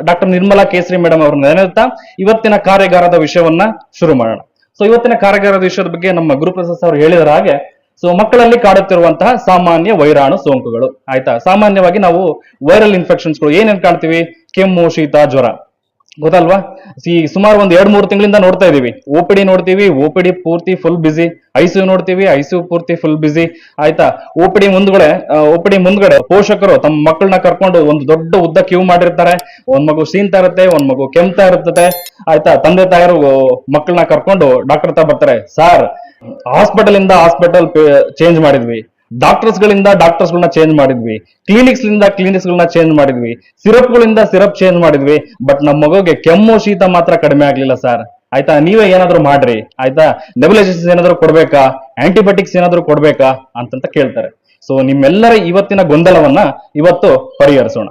Doctor Nirmala ಕೇಸರಿ madam ಅವ್ರನ್ನ ನೆನೆಯುತ್ತಾ ಇವತ್ತಿನ ಕಾರ್ಯಾಗಾರದ ವಿಷಯವನ್ನ ಶುರು ಮಾಡೋಣ. ಸೊ ಇವತ್ತಿನ ಕಾರ್ಯಾಗಾರದ ವಿಷಯದ ಬಗ್ಗೆ ನಮ್ಮ ಗುರುಪ್ರಸಾದ್ ಅವರು ಹೇಳಿದ ಹಾಗೆ ಸೊ ಮಕ್ಕಳಲ್ಲಿ ಕಾಡುತ್ತಿರುವಂತಹ ಸಾಮಾನ್ಯ ವೈರಾಣು ಸೋಂಕುಗಳು. ಆಯ್ತಾ? ಸಾಮಾನ್ಯವಾಗಿ ನಾವು ವೈರಲ್ ಇನ್ಫೆಕ್ಷನ್ಸ್ಗಳು ಏನೇನ್ ಕಾಣ್ತೀವಿ? ಕೆಮ್ಮು, ಶೀತ, ಜ್ವರ. ಗೊತ್ತಲ್ವಾ? ಈ ಸುಮಾರು ಒಂದ್ ಎರಡ್ ಮೂರು ತಿಂಗಳಿಂದ ನೋಡ್ತಾ ಇದೀವಿ. ಓಪಿಡಿ ನೋಡ್ತೀವಿ ಓಪಿಡಿ ಪೂರ್ತಿ ಫುಲ್ ಬಿಸಿ ಐಸಿಯು ನೋಡ್ತೀವಿ ಐಸಿಯು ಪೂರ್ತಿ ಫುಲ್ ಬಿಸಿ ಆಯ್ತಾ? ಓಪಿಡಿ ಮುಂದ್ಗಡೆ ಓಪಿಡಿ ಮುಂದ್ಗಡೆ ಪೋಷಕರು ತಮ್ಮ ಮಕ್ಕಳನ್ನ ಕರ್ಕೊಂಡು ಒಂದು ದೊಡ್ಡ ಉದ್ದ ಕ್ಯೂ ಮಾಡಿರ್ತಾರೆ. ಒಂದ್ ಮಗು ಸೀನ್ತಾ ಇರುತ್ತೆ, ಒಂದ್ ಮಗು ಕೆಮ್ತಾ ಇರ್ತದೆ. ಆಯ್ತಾ? ತಂದೆ ತಾಯರು ಮಕ್ಕಳನ್ನ ಕರ್ಕೊಂಡು ಡಾಕ್ಟರ್ ಹತ್ರ ಬರ್ತಾರೆ. ಸಾರ್, ಹಾಸ್ಪಿಟಲ್ ಇಂದ ಹಾಸ್ಪಿಟಲ್ ಚೇಂಜ್ ಮಾಡಿದ್ವಿ. ಡಾಕ್ಟರ್ಸ್ ಗಳಿಂದ ಡಾಕ್ಟರ್ಸ್ ಗಳನ್ನ ಚೇಂಜ್ ಮಾಡಿದ್ವಿ. ಕ್ಲಿನಿಕ್ಸ್ ಲಿಂದ ಕ್ಲಿನಿಕ್ಸ್ ಗಳನ್ನ ಚೇಂಜ್ ಮಾಡಿದ್ವಿ. ಸಿರಪ್ ಗಳಿಂದ ಸಿರಪ್ ಚೇಂಜ್ ಮಾಡಿದ್ವಿ. ಬಟ್ ನಮ್ಮ ಮಗುಗೆ ಕೆಮ್ಮು, ಶೀತ ಮಾತ್ರ ಕಡಿಮೆ ಆಗ್ಲಿಲ್ಲ ಸರ್ ಆಯ್ತಾ? ನೀವೇ ಏನಾದ್ರು ಮಾಡ್ರಿ. ಆಯ್ತಾ? ನೆಬುಲೈಸೇಷನ್ಸ್ ಏನಾದ್ರು ಕೊಡ್ಬೇಕಾ? ಆಂಟಿಬಯೋಟಿಕ್ಸ್ ಏನಾದ್ರು ಕೊಡ್ಬೇಕಾ? ಅಂತಂತ ಕೇಳ್ತಾರೆ. ಸೊ ನಿಮ್ಮೆಲ್ಲರ ಇವತ್ತಿನ ಗೊಂದಲವನ್ನ ಇವತ್ತು ಪರಿಹರಿಸೋಣ.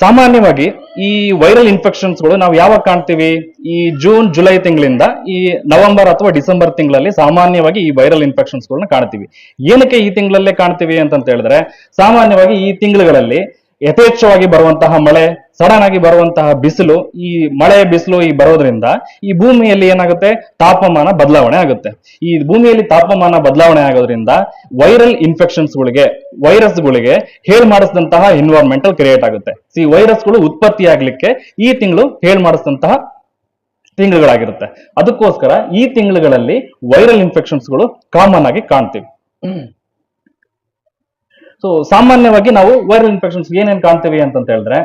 ಸಾಮಾನ್ಯವಾಗಿ ಈ ವೈರಲ್ ಇನ್ಫೆಕ್ಷನ್ಸ್ಗಳು ನಾವು ಯಾವಾಗ ಕಾಣ್ತೀವಿ? ಈ ಜೂನ್ ಜುಲೈ ತಿಂಗಳಿಂದ ಈ ನವೆಂಬರ್ ಅಥವಾ ಡಿಸೆಂಬರ್ ತಿಂಗಳಲ್ಲಿ ಸಾಮಾನ್ಯವಾಗಿ ಈ ವೈರಲ್ ಇನ್ಫೆಕ್ಷನ್ಸ್ಗಳನ್ನ ಕಾಣ್ತೀವಿ. ಏನಕ್ಕೆ ಈ ತಿಂಗಳಲ್ಲೇ ಕಾಣ್ತೀವಿ ಅಂತಂತ ಹೇಳಿದ್ರೆ, ಸಾಮಾನ್ಯವಾಗಿ ಈ ತಿಂಗಳುಗಳಲ್ಲಿ ಯಥೇಚ್ಛವಾಗಿ ಬರುವಂತಹ ಮಳೆ ಸಡನ್ ಆಗಿ ಬರುವಂತಹ ಬಿಸಿಲು, ಈ ಮಳೆ ಬಿಸಿಲು ಈ ಬರೋದ್ರಿಂದ ಈ ಭೂಮಿಯಲ್ಲಿ ಏನಾಗುತ್ತೆ? ತಾಪಮಾನ ಬದಲಾವಣೆ ಆಗುತ್ತೆ. ಈ ಭೂಮಿಯಲ್ಲಿ ತಾಪಮಾನ ಬದಲಾವಣೆ ಆಗೋದ್ರಿಂದ ವೈರಲ್ ಇನ್ಫೆಕ್ಷನ್ಸ್ಗಳಿಗೆ ವೈರಸ್ಗಳಿಗೆ ಹೇಳ್ ಮಾಡಿಸಿದಂತಹ ಎನ್ವೈರ್ಮೆಂಟಲ್ ಕ್ರಿಯೇಟ್ ಆಗುತ್ತೆ. ಈ ವೈರಸ್ಗಳು ಉತ್ಪತ್ತಿ ಆಗ್ಲಿಕ್ಕೆ ಈ ತಿಂಗಳು ಹೇಳ್ ಮಾಡಿಸಿದಂತಹ ತಿಂಗಳುಗಳಾಗಿರುತ್ತೆ. ಅದಕ್ಕೋಸ್ಕರ ಈ ತಿಂಗಳುಗಳಲ್ಲಿ ವೈರಲ್ ಇನ್ಫೆಕ್ಷನ್ಸ್ಗಳು ಕಾಮನ್ ಆಗಿ ಕಾಣ್ತೀವಿ. ಸೊ ಸಾಮಾನ್ಯವಾಗಿ ನಾವು ವೈರಲ್ ಇನ್ಫೆಕ್ಷನ್ಸ್ ಏನೇನು ಕಾಣ್ತೀವಿ ಅಂತಂತ ಹೇಳಿದ್ರೆ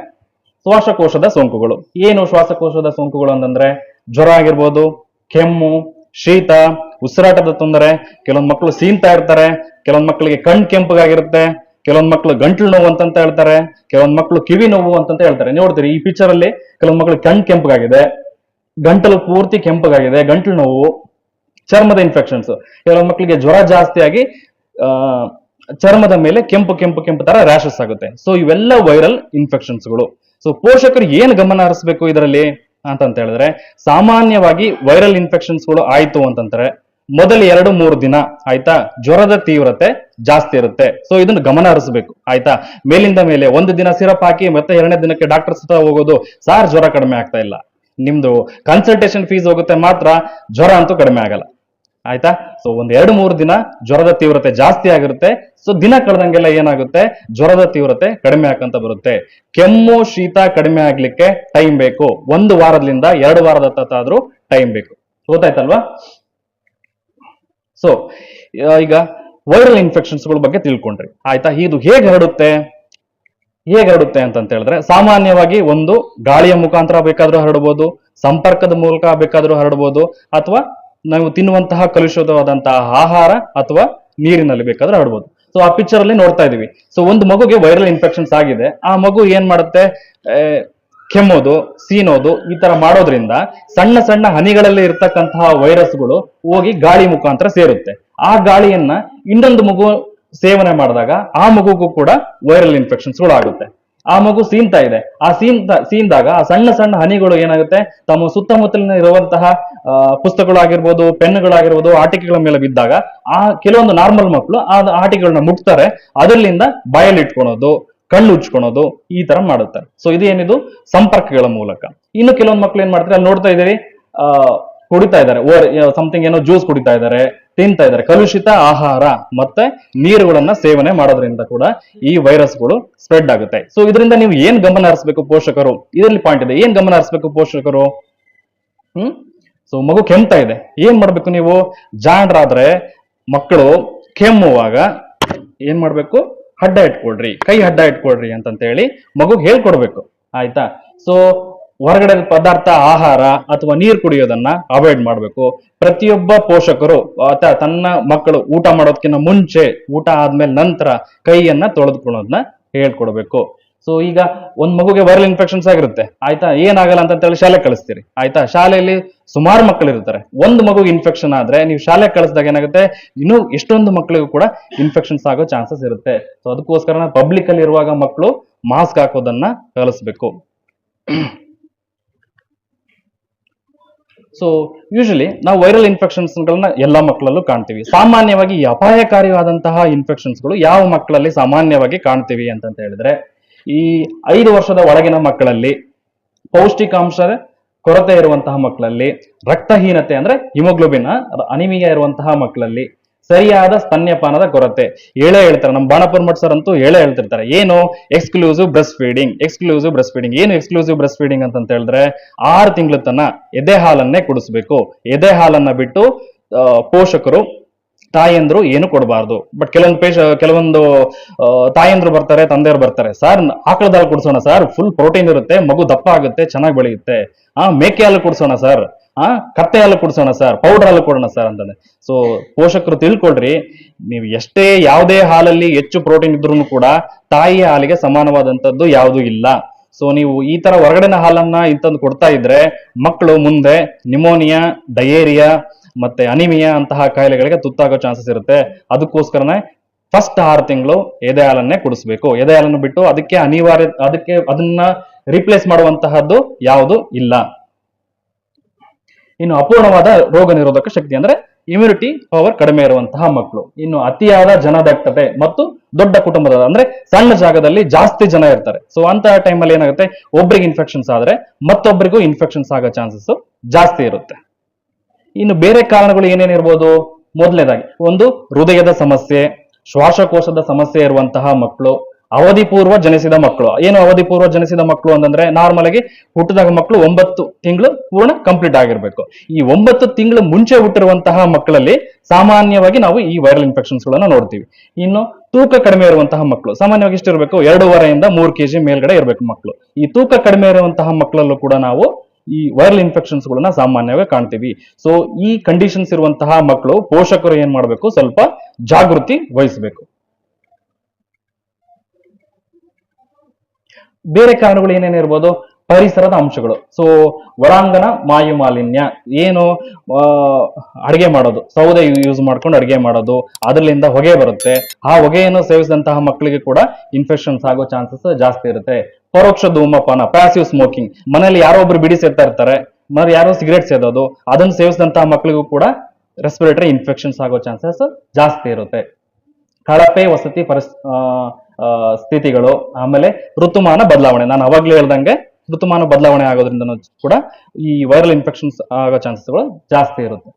ಶ್ವಾಸಕೋಶದ ಸೋಂಕುಗಳು. ಏನು ಶ್ವಾಸಕೋಶದ ಸೋಂಕುಗಳು ಅಂತಂದ್ರೆ? ಜ್ವರ ಆಗಿರ್ಬೋದು ಕೆಮ್ಮು ಶೀತ ಉಸಿರಾಟದ ತೊಂದರೆ ಕೆಲವೊಂದ್ ಮಕ್ಕಳು ಸೀನ್ತಾ ಇರ್ತಾರೆ ಕೆಲವೊಂದ್ ಮಕ್ಕಳಿಗೆ ಕಣ್ ಕೆಂಪಗಾಗಿರುತ್ತೆ ಕೆಲವೊಂದ್ ಮಕ್ಕಳು ಗಂಟ್ಲು ನೋವು ಅಂತಂತ ಹೇಳ್ತಾರೆ ಕೆಲವೊಂದ್ ಮಕ್ಕಳು ಕಿವಿ ನೋವು ಅಂತಂತ ಹೇಳ್ತಾರೆ. ನೋಡ್ತೀರಿ ಈ ಪಿಕ್ಚರ್ ಅಲ್ಲಿ ಕೆಲವೊಂದ್ ಮಕ್ಕಳು ಕಣ್ ಕೆಂಪಗಾಗಿದೆ ಗಂಟಲು ಪೂರ್ತಿ ಕೆಂಪಗಾಗಿದೆ ಗಂಟ್ಲು ನೋವು ಚರ್ಮದ ಇನ್ಫೆಕ್ಷನ್ಸ್ ಕೆಲವೊಂದ್ ಮಕ್ಕಳಿಗೆ ಜ್ವರ ಜಾಸ್ತಿ ಆಗಿ ಆ, ಚರ್ಮದ ಮೇಲೆ ಕೆಂಪು ಕೆಂಪು ಕೆಂಪು ತರ ರ್ಯಾಷಸ್ ಆಗುತ್ತೆ. ಸೊ ಇವೆಲ್ಲ ವೈರಲ್ ಇನ್ಫೆಕ್ಷನ್ಸ್ಗಳು ಸೊ ಪೋಷಕರು ಏನ್ ಗಮನ ಹರಿಸಬೇಕು ಇದರಲ್ಲಿ? ಅಂತಂತ ಹೇಳಿದ್ರೆ, ಸಾಮಾನ್ಯವಾಗಿ ವೈರಲ್ ಇನ್ಫೆಕ್ಷನ್ಸ್ಗಳು ಆಯ್ತು ಅಂತಂತಾರೆ ಮೊದಲ ಎರಡು, ಮೂರು ದಿನ ಆಯ್ತಾ? ಜ್ವರದ ತೀವ್ರತೆ ಜಾಸ್ತಿ ಇರುತ್ತೆ. ಸೊ ಇದನ್ನು ಗಮನ ಹರಿಸಬೇಕು. ಆಯ್ತಾ? ಮೇಲಿಂದ ಮೇಲೆ ಒಂದು ದಿನ ಸಿರಪ್ ಹಾಕಿ, ಮತ್ತೆ ಎರಡನೇ ದಿನಕ್ಕೆ ಡಾಕ್ಟರ್ ಹತ್ರ ಹೋಗೋದು, ಸಾರ್ ಜ್ವರ ಕಡಿಮೆ ಆಗ್ತಾ ಇಲ್ಲ. ನಿಮ್ದು ಕನ್ಸಲ್ಟೇಷನ್ ಫೀಸ್ ಹೋಗುತ್ತೆ ಮಾತ್ರ, ಜ್ವರ ಅಂತೂ ಕಡಿಮೆ ಆಗಲ್ಲ. ಆಯ್ತಾ? ಸೊ ಒಂದ್ ಎರಡು ಮೂರು ದಿನ ಜ್ವರದ ತೀವ್ರತೆ ಜಾಸ್ತಿ ಆಗಿರುತ್ತೆ. ಸೊ ದಿನ ಕಳೆದಂಗೆಲ್ಲ ಏನಾಗುತ್ತೆ? ಜ್ವರದ ತೀವ್ರತೆ ಕಡಿಮೆ ಆಕಂತ ಬರುತ್ತೆ. ಕೆಮ್ಮು, ಶೀತ ಕಡಿಮೆ ಆಗ್ಲಿಕ್ಕೆ ಟೈಮ್ ಬೇಕು. ಒಂದು ವಾರದಿಂದ ಎರಡು ವಾರದ ಆದ್ರೂ ಟೈಮ್ ಬೇಕು. ಗೊತ್ತಾಯ್ತಲ್ವಾ? ಸೊ ಈಗ ವೈರಲ್ ಇನ್ಫೆಕ್ಷನ್ಸ್ಗಳ ಬಗ್ಗೆ ತಿಳ್ಕೊಂಡ್ರಿ. ಆಯ್ತಾ? ಇದು ಹೇಗೆ ಹರಡುತ್ತೆ? ಹೇಗೆ ಹರಡುತ್ತೆ ಅಂತ ಹೇಳಿದ್ರೆ, ಸಾಮಾನ್ಯವಾಗಿ ಒಂದು ಗಾಳಿಯ ಮುಖಾಂತರ ಬೇಕಾದ್ರೂ ಹರಡಬಹುದು ಸಂಪರ್ಕದ ಮೂಲಕ ಬೇಕಾದ್ರೂ ಹರಡಬಹುದು ಅಥವಾ ನಾವು ತಿನ್ನುವಂತಹ ಕಲುಷಿತವಾದಂತಹ ಆಹಾರ ಅಥವಾ ನೀರಿನಲ್ಲಿ ಬೇಕಾದ್ರೆ ಆಡ್ಬೋದು. ಸೊ ಆ ಪಿಕ್ಚರ್ ಅಲ್ಲಿ ನೋಡ್ತಾ ಇದೀವಿ. ಸೊ ಒಂದು ಮಗುಗೆ ವೈರಲ್ ಇನ್ಫೆಕ್ಷನ್ಸ್ ಆಗಿದೆ. ಆ ಮಗು ಏನ್ ಮಾಡುತ್ತೆ? ಕೆಮ್ಮೋದು, ಸೀನೋದು ಈ ತರ ಮಾಡೋದ್ರಿಂದ ಸಣ್ಣ ಸಣ್ಣ ಹನಿಗಳಲ್ಲಿ ಇರ್ತಕ್ಕಂತಹ ವೈರಸ್ಗಳು ಹೋಗಿ ಗಾಳಿ ಮುಖಾಂತರ ಸೇರುತ್ತೆ. ಆ ಗಾಳಿಯನ್ನ ಇನ್ನೊಂದು ಮಗು ಸೇವನೆ ಮಾಡಿದಾಗ ಆ ಮಗುಗೂ ಕೂಡ ವೈರಲ್ ಇನ್ಫೆಕ್ಷನ್ಸ್ಗಳು ಆಗುತ್ತೆ ಆ ಮಗು ಸೀನ್ತಾ ಇದೆ. ಆ ಸೀನ್ ಸೀನ್ದಾಗ ಆ ಸಣ್ಣ ಸಣ್ಣ ಹನಿಗಳು ಏನಾಗುತ್ತೆ? ತಮ್ಮ ಸುತ್ತಮುತ್ತಲಿನ ಇರುವಂತಹ ಪುಸ್ತಕಗಳಾಗಿರ್ಬೋದು ಪೆನ್ಗಳಾಗಿರ್ಬೋದು ಆಟಿಕೆಗಳ ಮೇಲೆ ಬಿದ್ದಾಗ ಆ ಕೆಲವೊಂದು ನಾರ್ಮಲ್ ಮಕ್ಕಳು ಆ ಆಟಿಕೆಗಳನ್ನ ಮುಟ್ತಾರೆ. ಅದರಿಂದ ಬಾಯಲ್ಲಿ ಇಟ್ಕೊಳೋದು, ಕಣ್ಣು ಉಚ್ಕೊಳೋದು ಈ ತರ ಮಾಡುತ್ತಾರೆ. ಸೊ ಇದು ಏನಿದು ಸಂಪರ್ಕಗಳ ಮೂಲಕ. ಇನ್ನು ಕೆಲವೊಂದು ಮಕ್ಳು ಏನ್ ಮಾಡ್ತಾರೆ? ಅಲ್ಲಿ ನೋಡ್ತಾ ಇದ್ದೀರಿ, ಆ ಕುಡಿತಾ ಇದ್ದಾರೆ. ಓರ್ ಸಮಥಿಂಗ್ ಏನೋ ಜ್ಯೂಸ್ ಕುಡಿತಾ ಇದ್ದಾರೆ, ತಿಂತಾ ಇದ್ದಾರೆ. ಕಲುಷಿತ ಆಹಾರ ಮತ್ತೆ ನೀರುಗಳನ್ನ ಸೇವನೆ ಮಾಡೋದ್ರಿಂದ ಕೂಡ ಈ ವೈರಸ್ಗಳು ಸ್ಪ್ರೆಡ್ ಆಗುತ್ತೆ. ಸೊ ಇದರಿಂದ ನೀವು ಏನ್ ಗಮನ ಹರಿಸಬೇಕು ಪೋಷಕರು? ಇದರಲ್ಲಿ ಪಾಯಿಂಟ್ ಇದೆ. ಏನ್ ಗಮನ ಹರಿಸಬೇಕು ಪೋಷಕರು? ಹ್ಮ್? ಸೊ ಮಗು ಕೆಮ್ತಾ ಇದೆ. ಏನ್ ಮಾಡ್ಬೇಕು ನೀವು? ಜಾಂಡ್ರಾದ್ರೆ ಮಕ್ಕಳು ಕೆಮ್ಮುವಾಗ ಏನ್ ಮಾಡ್ಬೇಕು? ಹಡ್ಡ ಇಟ್ಕೊಳ್ರಿ. ಕೈ ಹಡ್ಡ ಇಟ್ಕೊಳ್ರಿ ಅಂತಂತ ಹೇಳಿ ಮಗು ಹೇಳ್ಕೊಡ್ಬೇಕು. ಆಯ್ತಾ? ಸೊ ಹೊರಗಡೆ ಪದಾರ್ಥ, ಆಹಾರ ಅಥವಾ ನೀರು ಕುಡಿಯೋದನ್ನ ಅವಾಯ್ಡ್ ಮಾಡಬೇಕು. ಪ್ರತಿಯೊಬ್ಬ ಪೋಷಕರು ತನ್ನ ಮಕ್ಕಳು ಊಟ ಮಾಡೋದಕ್ಕಿಂತ ಮುಂಚೆ ಊಟ ಆದ್ಮೇಲೆ ನಂತರ ಕೈಯನ್ನ ತೊಳೆದುಕೊಳ್ಳೋದನ್ನ ಹೇಳ್ಕೊಡ್ಬೇಕು. ಸೊ ಈಗ ಒಂದ್ ಮಗುಗೆ ವೈರಲ್ ಇನ್ಫೆಕ್ಷನ್ಸ್ ಆಗಿರುತ್ತೆ. ಆಯ್ತಾ? ಏನಾಗಲ್ಲ ಅಂತ ಹೇಳಿ ಶಾಲೆ ಕಳಿಸ್ತೀರಿ. ಆಯ್ತಾ? ಶಾಲೆಯಲ್ಲಿ ಸುಮಾರು ಮಕ್ಕಳು ಇರ್ತಾರೆ. ಒಂದು ಮಗುಗೆ ಇನ್ಫೆಕ್ಷನ್ ಆದ್ರೆ ನೀವು ಶಾಲೆ ಕಳಿಸಿದಾಗ ಏನಾಗುತ್ತೆ? ಇನ್ನು ಎಷ್ಟೊಂದು ಮಕ್ಕಳಿಗೂ ಕೂಡ ಇನ್ಫೆಕ್ಷನ್ಸ್ ಆಗೋ ಚಾನ್ಸಸ್ ಇರುತ್ತೆ. ಸೊ ಅದಕ್ಕೋಸ್ಕರ ಪಬ್ಲಿಕ್ ಅಲ್ಲಿ ಇರುವಾಗ ಮಕ್ಕಳು ಮಾಸ್ಕ್ ಹಾಕೋದನ್ನ ಕಲಿಸ್ಬೇಕು. ಸೊ ಯೂಶಲಿ ನಾವು ವೈರಲ್ ಇನ್ಫೆಕ್ಷನ್ಸ್ ಗಳನ್ನ ಎಲ್ಲ ಮಕ್ಕಳಲ್ಲೂ ಕಾಣ್ತೀವಿ. ಸಾಮಾನ್ಯವಾಗಿ ಈ ಅಪಾಯಕಾರಿಯಾದಂತಹ ಇನ್ಫೆಕ್ಷನ್ಸ್ಗಳು ಯಾವ ಮಕ್ಕಳಲ್ಲಿ ಸಾಮಾನ್ಯವಾಗಿ ಕಾಣ್ತೀವಿ ಅಂತಂತ ಹೇಳಿದ್ರೆ, ಈ ಐದು ವರ್ಷದ ಒಳಗಿನ ಮಕ್ಕಳಲ್ಲಿ ಪೌಷ್ಟಿಕಾಂಶ ಕೊರತೆ ಇರುವಂತಹ ಮಕ್ಕಳಲ್ಲಿ ರಕ್ತಹೀನತೆ ಅಂದ್ರೆ ಹಿಮೋಗ್ಲೋಬಿನ್, ಅನಿಮಿಯ ಇರುವಂತಹ ಮಕ್ಕಳಲ್ಲಿ ಸರಿಯಾದ ಸ್ತನ್ಯಪಾನದ ಕೊರತೆ. ಹೇಳೇ ಹೇಳ್ತಾರೆ, ನಮ್ಮ ಬಾಣಪುರ್ ಮಠ್ ಸರ್ ಅಂತೂ ಹೇಳೇ ಹೇಳ್ತಿರ್ತಾರೆ. ಏನು? Exclusive breast feeding exclusive breast feeding ಏನು ಎಕ್ಸ್ಕ್ಲೂಸಿವ್ ಬ್ರೆಸ್ಟ್ ಫೀಡಿಂಗ್ ಅಂತ ಹೇಳಿದ್ರೆ, ಆರು ತಿಂಗಳ ತನ ಎದೆ ಹಾಲನ್ನೇ ಕುಡಿಸ್ಬೇಕು. ಎದೆ ಹಾಲನ್ನ ಬಿಟ್ಟು ಪೋಷಕರು, ತಾಯಂದ್ರು ಏನು ಕೊಡಬಾರ್ದು. ಬಟ್ ಕೆಲವೊಂದು ಪೇಶ ಕೆಲವೊಂದು ತಾಯಿಯಂದ್ರು ಬರ್ತಾರೆ, ತಂದೆಯವರು ಬರ್ತಾರೆ. ಸರ್ ಆಕಳದ ಕುಡಿಸೋಣ ಸರ್ ಫುಲ್ ಪ್ರೋಟೀನ್ ಇರುತ್ತೆ, ಮಗು ದಪ್ಪ ಆಗುತ್ತೆ, ಚೆನ್ನಾಗಿ ಬೆಳೆಯುತ್ತೆ. ಆ, ಮೇಕೆ ಹಾಲು ಕುಡಿಸೋಣ ಸರ್ ಆ? ಕತ್ತೆ ಹಾಲು ಕುಡಿಸೋಣ ಸರ್ ಪೌಡರ್ ಹಾಲು ಕೊಡೋಣ ಸರ್ ಅಂತಂದ್ರೆ ಸೊ ಪೋಷಕರು ತಿಳ್ಕೊಳ್ರಿ, ನೀವು ಎಷ್ಟೇ ಯಾವುದೇ ಹಾಲಲ್ಲಿ ಹೆಚ್ಚು ಪ್ರೋಟೀನ್ ಇದ್ರೂ ಕೂಡ ತಾಯಿಯ ಹಾಲಿಗೆ ಸಮಾನವಾದಂತದ್ದು ಯಾವುದೂ ಇಲ್ಲ. ಸೊ ನೀವು ಈ ತರ ಹೊರಗಡೆನ ಹಾಲನ್ನ ಇಂತಂದು ಕೊಡ್ತಾ ಇದ್ರೆ ಮಕ್ಕಳು ಮುಂದೆ ನಿಮೋನಿಯಾ ಡಯೇರಿಯಾ ಮತ್ತೆ ಅನಿಮಿಯಾ ಅಂತಹ ಕಾಯಿಲೆಗಳಿಗೆ ತುತ್ತಾಗೋ ಚಾನ್ಸಸ್ ಇರುತ್ತೆ. ಅದಕ್ಕೋಸ್ಕರನೇ ಫಸ್ಟ್ ಆರು ತಿಂಗಳು ಎದೆ ಹಾಲನ್ನೇ ಕುಡಿಸ್ಬೇಕು. ಎದೆ ಹಾಲನ್ನು ಬಿಟ್ಟು ಅದಕ್ಕೆ ಅನಿವಾರ್ಯ, ಅದಕ್ಕೆ ಅದನ್ನ ರಿಪ್ಲೇಸ್ ಮಾಡುವಂತಹದ್ದು ಯಾವುದು ಇಲ್ಲ. ಇನ್ನು ಅಪೂರ್ಣವಾದ ರೋಗ ನಿರೋಧಕ ಶಕ್ತಿ ಅಂದ್ರೆ ಇಮ್ಯುನಿಟಿ ಪವರ್ ಕಡಿಮೆ ಇರುವಂತಹ ಮಕ್ಕಳು. ಇನ್ನು ಅತಿಯಾದ ಜನದಟ್ಟತೆ ಮತ್ತು ದೊಡ್ಡ ಕುಟುಂಬದ, ಅಂದ್ರೆ ಸಣ್ಣ ಜಾಗದಲ್ಲಿ ಜಾಸ್ತಿ ಜನ ಇರ್ತಾರೆ. ಸೊ ಅಂತಹ ಟೈಮಲ್ಲಿ ಏನಾಗುತ್ತೆ? ಒಬ್ರಿಗೆ ಇನ್ಫೆಕ್ಷನ್ಸ್ ಆದ್ರೆ ಮತ್ತೊಬ್ಬರಿಗೂ ಇನ್ಫೆಕ್ಷನ್ಸ್ ಆಗೋ ಚಾನ್ಸಸ್ ಜಾಸ್ತಿ ಇರುತ್ತೆ. ಇನ್ನು ಬೇರೆ ಕಾರಣಗಳು ಏನೇನಿರ್ಬೋದು? ಮೊದಲನೇದಾಗಿ, ಒಂದು ಹೃದಯದ ಸಮಸ್ಯೆ, ಶ್ವಾಸಕೋಶದ ಸಮಸ್ಯೆ ಇರುವಂತಹ ಮಕ್ಕಳು. ಅವಧಿ ಪೂರ್ವ ಜನಿಸಿದ ಮಕ್ಕಳು. ಏನು ಅವಧಿ ಪೂರ್ವ ಜನಿಸಿದ ಮಕ್ಕಳು ಅಂತಂದ್ರೆ ನಾರ್ಮಲ್ ಆಗಿ ಹುಟ್ಟಿದಾಗ ಮಕ್ಕಳು ಒಂಬತ್ತು ತಿಂಗಳು ಪೂರ್ಣ ಕಂಪ್ಲೀಟ್ ಆಗಿರ್ಬೇಕು. ಈ ಒಂಬತ್ತು ತಿಂಗಳು ಮುಂಚೆ ಹುಟ್ಟಿರುವಂತಹ ಮಕ್ಕಳಲ್ಲಿ ಸಾಮಾನ್ಯವಾಗಿ ನಾವು ಈ ವೈರಲ್ ಇನ್ಫೆಕ್ಷನ್ಸ್ ಗಳನ್ನ ನೋಡ್ತೀವಿ. ಇನ್ನು ತೂಕ ಕಡಿಮೆ ಇರುವಂತಹ ಮಕ್ಕಳು, ಸಾಮಾನ್ಯವಾಗಿ ಎಷ್ಟು ಇರಬೇಕು ಎರಡೂವರೆಯಿಂದ ಮೂರು ಕೆಜಿ ಮೇಲ್ಗಡೆ ಇರಬೇಕು ಮಕ್ಕಳು. ಈ ತೂಕ ಕಡಿಮೆ ಇರುವಂತಹ ಮಕ್ಕಳಲ್ಲೂ ಕೂಡ ನಾವು ಈ ವೈರಲ್ ಇನ್ಫೆಕ್ಷನ್ಸ್ ಗಳನ್ನ ಸಾಮಾನ್ಯವಾಗಿ ಕಾಣ್ತೀವಿ. ಸೊ ಈ ಕಂಡೀಷನ್ಸ್ ಇರುವಂತಹ ಮಕ್ಕಳು ಪೋಷಕರು ಏನ್ ಮಾಡಬೇಕು? ಸ್ವಲ್ಪ ಜಾಗೃತಿ ವಹಿಸಬೇಕು. ಬೇರೆ ಕಾರಣಗಳು ಏನೇನಿರ್ಬೋದು ಪರಿಸರದ ಅಂಶಗಳು. ಸೊ ಒಳಾಂಗಣ ವಾಯು ಮಾಲಿನ್ಯ, ಏನು ಅಡುಗೆ ಮಾಡೋದು. ಸೌದೆ ಯೂಸ್ ಮಾಡ್ಕೊಂಡು ಅಡಿಗೆ ಮಾಡೋದು ಅದರಿಂದ ಹೊಗೆ ಬರುತ್ತೆ. ಆ ಹೊಗೆಯನ್ನು ಸೇವಿಸಿದಂತಹ ಮಕ್ಕಳಿಗೆ ಕೂಡ ಇನ್ಫೆಕ್ಷನ್ಸ್ ಆಗೋ ಚಾನ್ಸಸ್ ಜಾಸ್ತಿ ಇರುತ್ತೆ. ಪರೋಕ್ಷ ಧೂಮಪಾನ ಪ್ಯಾಸಿವ್ ಸ್ಮೋಕಿಂಗ್ ಮನೆಯಲ್ಲಿ ಯಾರೋ ಒಬ್ರು ಬಿಡಿ ಸೇರ್ತಾ ಇರ್ತಾರೆ ಮರ ಯಾರೋ ಸಿಗರೇಟ್ ಸೇದೋದು, ಅದನ್ನು ಸೇವಿಸಿದಂತಹ ಮಕ್ಕಳಿಗೂ ಕೂಡ ರೆಸ್ಪಿರೇಟರಿ ಇನ್ಫೆಕ್ಷನ್ಸ್ ಆಗೋ ಚಾನ್ಸಸ್ ಜಾಸ್ತಿ ಇರುತ್ತೆ. ಕಳಪೆ, ವಸತಿ, ಪರಿಸ್ ಸ್ಥಿತಿಗಳು. ಆಮೇಲೆ ಋತುಮಾನ ಬದಲಾವಣೆ. ನಾನು ಅವಾಗ್ಲೇ ಹೇಳ್ದಂಗೆ ಋತುಮಾನ ಬದಲಾವಣೆ ಆಗೋದ್ರಿಂದ ಕೂಡ ಈ ವೈರಲ್ ಇನ್ಫೆಕ್ಷನ್ಸ್ ಆಗೋ ಚಾನ್ಸಸ್ಗಳು ಜಾಸ್ತಿ ಇರುತ್ತೆ.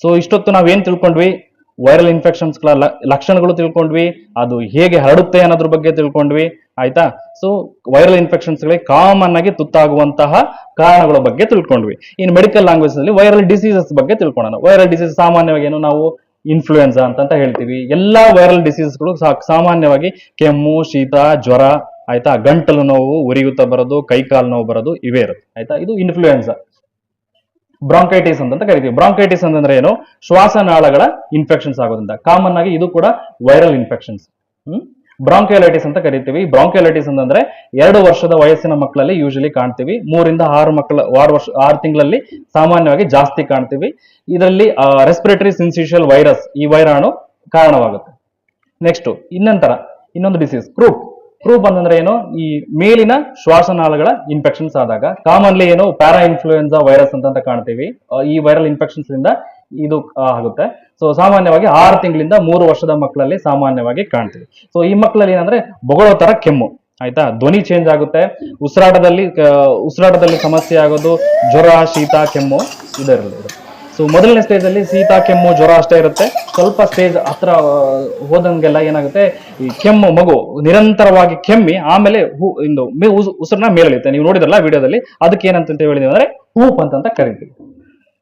ಸೊ ಇಷ್ಟೊತ್ತು ನಾವೇನ್ ತಿಳ್ಕೊಂಡ್ವಿ? ವೈರಲ್ ಇನ್ಫೆಕ್ಷನ್ಸ್ಗಳ ಲಕ್ಷಣಗಳು ತಿಳ್ಕೊಂಡ್ವಿ. ಅದು ಹೇಗೆ ಹರಡುತ್ತೆ ಅನ್ನೋದ್ರ ಬಗ್ಗೆ ತಿಳ್ಕೊಂಡ್ವಿ. ಆಯ್ತಾ? ಸೊ ವೈರಲ್ ಇನ್ಫೆಕ್ಷನ್ಸ್ ಗಳಿಗೆ ಕಾಮನ್ ಆಗಿ ತುತ್ತಾಗುವಂತಹ ಕಾರಣಗಳ ಬಗ್ಗೆ ತಿಳ್ಕೊಂಡ್ವಿ. ಇನ್ ಮೆಡಿಕಲ್ ಲ್ಯಾಂಗ್ವೇಜ್ನಲ್ಲಿ ವೈರಲ್ ಡಿಸೀಸಸ್ ಬಗ್ಗೆ ತಿಳ್ಕೊಳ್ಳೋಣ ವೈರಲ್ ಡಿಸೀಸ್ ಸಾಮಾನ್ಯವಾಗಿ ಏನು ನಾವು ಇನ್ಫ್ಲೂಯೆನ್ಸಾ ಅಂತ ಹೇಳ್ತೀವಿ. ಎಲ್ಲಾ ವೈರಲ್ ಡಿಸೀಸ್ಗಳು ಸಾಮಾನ್ಯವಾಗಿ ಕೆಮ್ಮು, ಶೀತ, ಜ್ವರ, ಆಯ್ತಾ? ಗಂಟಲು ನೋವು, ಉರಿಯೂತ ಬರೋದು ಕೈಕಾಲು ನೋವು ಬರೋದು ಇವೇ ಇರುತ್ತೆ, ಆಯ್ತಾ? ಇದು ಇನ್ಫ್ಲೂಯೆನ್ಸಾ ಬ್ರಾಂಕೈಟಿಸ್ ಅಂತ ಕರಿತೀವಿ. ಬ್ರಾಂಕೈಟಿಸ್ ಅಂತಂದ್ರೆ ಏನು? ಶ್ವಾಸನಾಳಗಳ ಇನ್ಫೆಕ್ಷನ್ಸ್ ಆಗೋದ್ರಿಂದ. ಕಾಮನ್ ಆಗಿ ಇದು ಕೂಡ ವೈರಲ್ ಇನ್ಫೆಕ್ಷನ್ಸ್ ಹ್ಮ್? ಬ್ರಾಂಕೈಲೈಟಿಸ್ ಅಂತ ಕರಿತೀವಿ. ಬ್ರಾಂಕ್ಯಾಲಿಟಿಸ್ ಅಂತಂದ್ರೆ ಎರಡು ವರ್ಷದ ವಯಸ್ಸಿನ ಮಕ್ಕಳಲ್ಲಿ ಯೂಶಲಿ ಕಾಣ್ತೀವಿ. ಮೂರಿಂದ ಆರು ಮಕ್ಕಳ, ಆರು ವರ್ಷ, ಆರು ತಿಂಗಳಲ್ಲಿ ಸಾಮಾನ್ಯವಾಗಿ ಜಾಸ್ತಿ ಕಾಣ್ತೀವಿ. ಇದರಲ್ಲಿ ರೆಸ್ಪಿರೇಟರಿ ಸಿನ್ಸಿಷಿಯಲ್ ವೈರಸ್ ಈ ವೈರಾಣು ಕಾರಣವಾಗುತ್ತೆ. ನೆಕ್ಸ್ಟ್ ಇನ್ನಂತರ ಇನ್ನೊಂದು ಡಿಸೀಸ್ ಕ್ರೂಪ್ ಕ್ರೂಪ್ ಅಂತಂದ್ರೆ ಏನು? ಈ ಮೇಲಿನ ಶ್ವಾಸನಾಳಗಳ ಇನ್ಫೆಕ್ಷನ್ಸ್ ಆದಾಗ ಕಾಮನ್ಲಿ ಏನು? ಪ್ಯಾರಾ ಇನ್ಫ್ಲೂಯೆನ್ಸಾ ವೈರಸ್ ಅಂತ ಕಾಣ್ತೀವಿ ಈ ವೈರಲ್ ಇನ್ಫೆಕ್ಷನ್ಸ್ ಇಂದ ಇದು ಆಗುತ್ತೆ. ಸೊ ಸಾಮಾನ್ಯವಾಗಿ ಆರು ತಿಂಗಳಿಂದ ಮೂರು ವರ್ಷದ ಮಕ್ಕಳಲ್ಲಿ ಸಾಮಾನ್ಯವಾಗಿ ಕಾಣ್ತೀವಿ. ಸೊ ಈ ಮಕ್ಕಳಲ್ಲಿ ಏನಂದ್ರೆ ಬೊಗಳೋ ತರ ಕೆಮ್ಮು, ಆಯ್ತಾ? ಧ್ವನಿ ಚೇಂಜ್ ಆಗುತ್ತೆ. ಉಸಿರಾಟದಲ್ಲಿ ಉಸಿರಾಟದಲ್ಲಿ ಸಮಸ್ಯೆ ಆಗೋದು, ಜ್ವರ, ಶೀತ, ಕೆಮ್ಮು ಇದರಲ್ಲಿ ಸೊ ಮೊದಲನೇ ಸ್ಟೇಜ್ ಅಲ್ಲಿ ಶೀತ, ಕೆಮ್ಮು, ಜ್ವರ ಅಷ್ಟೇ ಇರುತ್ತೆ. ಸ್ವಲ್ಪ ಸ್ಟೇಜ್ ಹತ್ರ ಹೋದಂಗೆಲ್ಲ ಏನಾಗುತ್ತೆ? ಈ ಕೆಮ್ಮು ಮಗು ನಿರಂತರವಾಗಿ ಕೆಮ್ಮಿ, ಆಮೇಲೆ ಹೂ, ಇಂದು ಉಸಿರನ್ನ ಮೇಲೆಳುತ್ತೆ ನೀವು ನೋಡಿದ್ರಲ್ಲ ವಿಡಿಯೋದಲ್ಲಿ, ಅದಕ್ಕೆ ಏನಂತ ಹೇಳಿದೀವಿ ಅಂದ್ರೆ, ಹೂಪ್ ಅಂತ ಕರಿತೀವಿ.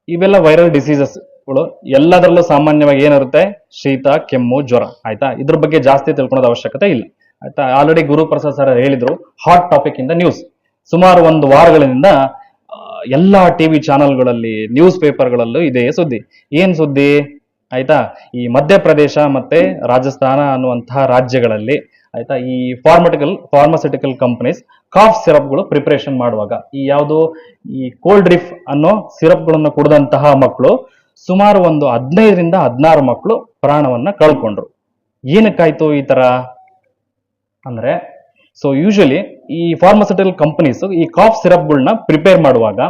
ಇವೆಲ್ಲ ವೈರಲ್ ಡಿಸೀಸಸ್ಗಳು ಎಲ್ಲದರಲ್ಲೂ ಸಾಮಾನ್ಯವಾಗಿ ಏನಿರುತ್ತೆ? ಶೀತ, ಕೆಮ್ಮು, ಜ್ವರ. ಆಯ್ತಾ? ಇದ್ರ ಬಗ್ಗೆ ಜಾಸ್ತಿ ತಿಳ್ಕೊಳೋದು ಅವಶ್ಯಕತೆ ಇಲ್ಲ. ಆಯ್ತಾ? ಆಲ್ರೆಡಿ ಗುರುಪ್ರಸಾದ್ ಸರ್ ಹೇಳಿದ್ರು ಹಾಟ್ ಟಾಪಿಕ್ ಇಂದ ನ್ಯೂಸ್ ಸುಮಾರು ಒಂದು ವಾರಗಳಿಂದ ಎಲ್ಲಾ ಟಿವಿ ಚಾನೆಲ್ಗಳಲ್ಲಿ ನ್ಯೂಸ್ ಪೇಪರ್ಗಳಲ್ಲೂ ಇದೇ ಸುದ್ದಿ. ಏನ್ ಸುದ್ದಿ? ಆಯ್ತಾ? ಈ ಮಧ್ಯಪ್ರದೇಶ ಮತ್ತೆ ರಾಜಸ್ಥಾನ ಅನ್ನುವಂತಹ ರಾಜ್ಯಗಳಲ್ಲಿ, ಆಯ್ತಾ? ಈ ಫಾರ್ಮಟಿಕಲ್ ಫಾರ್ಮಸ್ಯೂಟಿಕಲ್ ಕಂಪನೀಸ್ ಕಾಫ್ ಸಿರಪ್ಗಳು ಪ್ರಿಪರೇಷನ್ ಮಾಡುವಾಗ, ಈ ಯಾವುದು? ಈ ಕೋಲ್ಡ್ ರಿಫ್ ಅನ್ನೋ ಸಿರಪ್ಗಳನ್ನು ಕುಡಿದಂತಹ ಮಕ್ಕಳು ಸುಮಾರು ಒಂದು ಹದಿನೈದರಿಂದ ಹದಿನಾರು ಮಕ್ಕಳು ಪ್ರಾಣವನ್ನ ಕಳ್ಕೊಂಡ್ರು. ಏನಕ್ಕಾಯ್ತು ಈ ತರ? ಅಂದ್ರೆ ಸೊ ಯೂಶಲಿ ಈ ಫಾರ್ಮಸ್ಯೂಟಿಕಲ್ ಕಂಪನೀಸ್ ಈ ಕಾಫ್ ಸಿರಪ್ಗಳನ್ನ ಪ್ರಿಪೇರ್ ಮಾಡುವಾಗ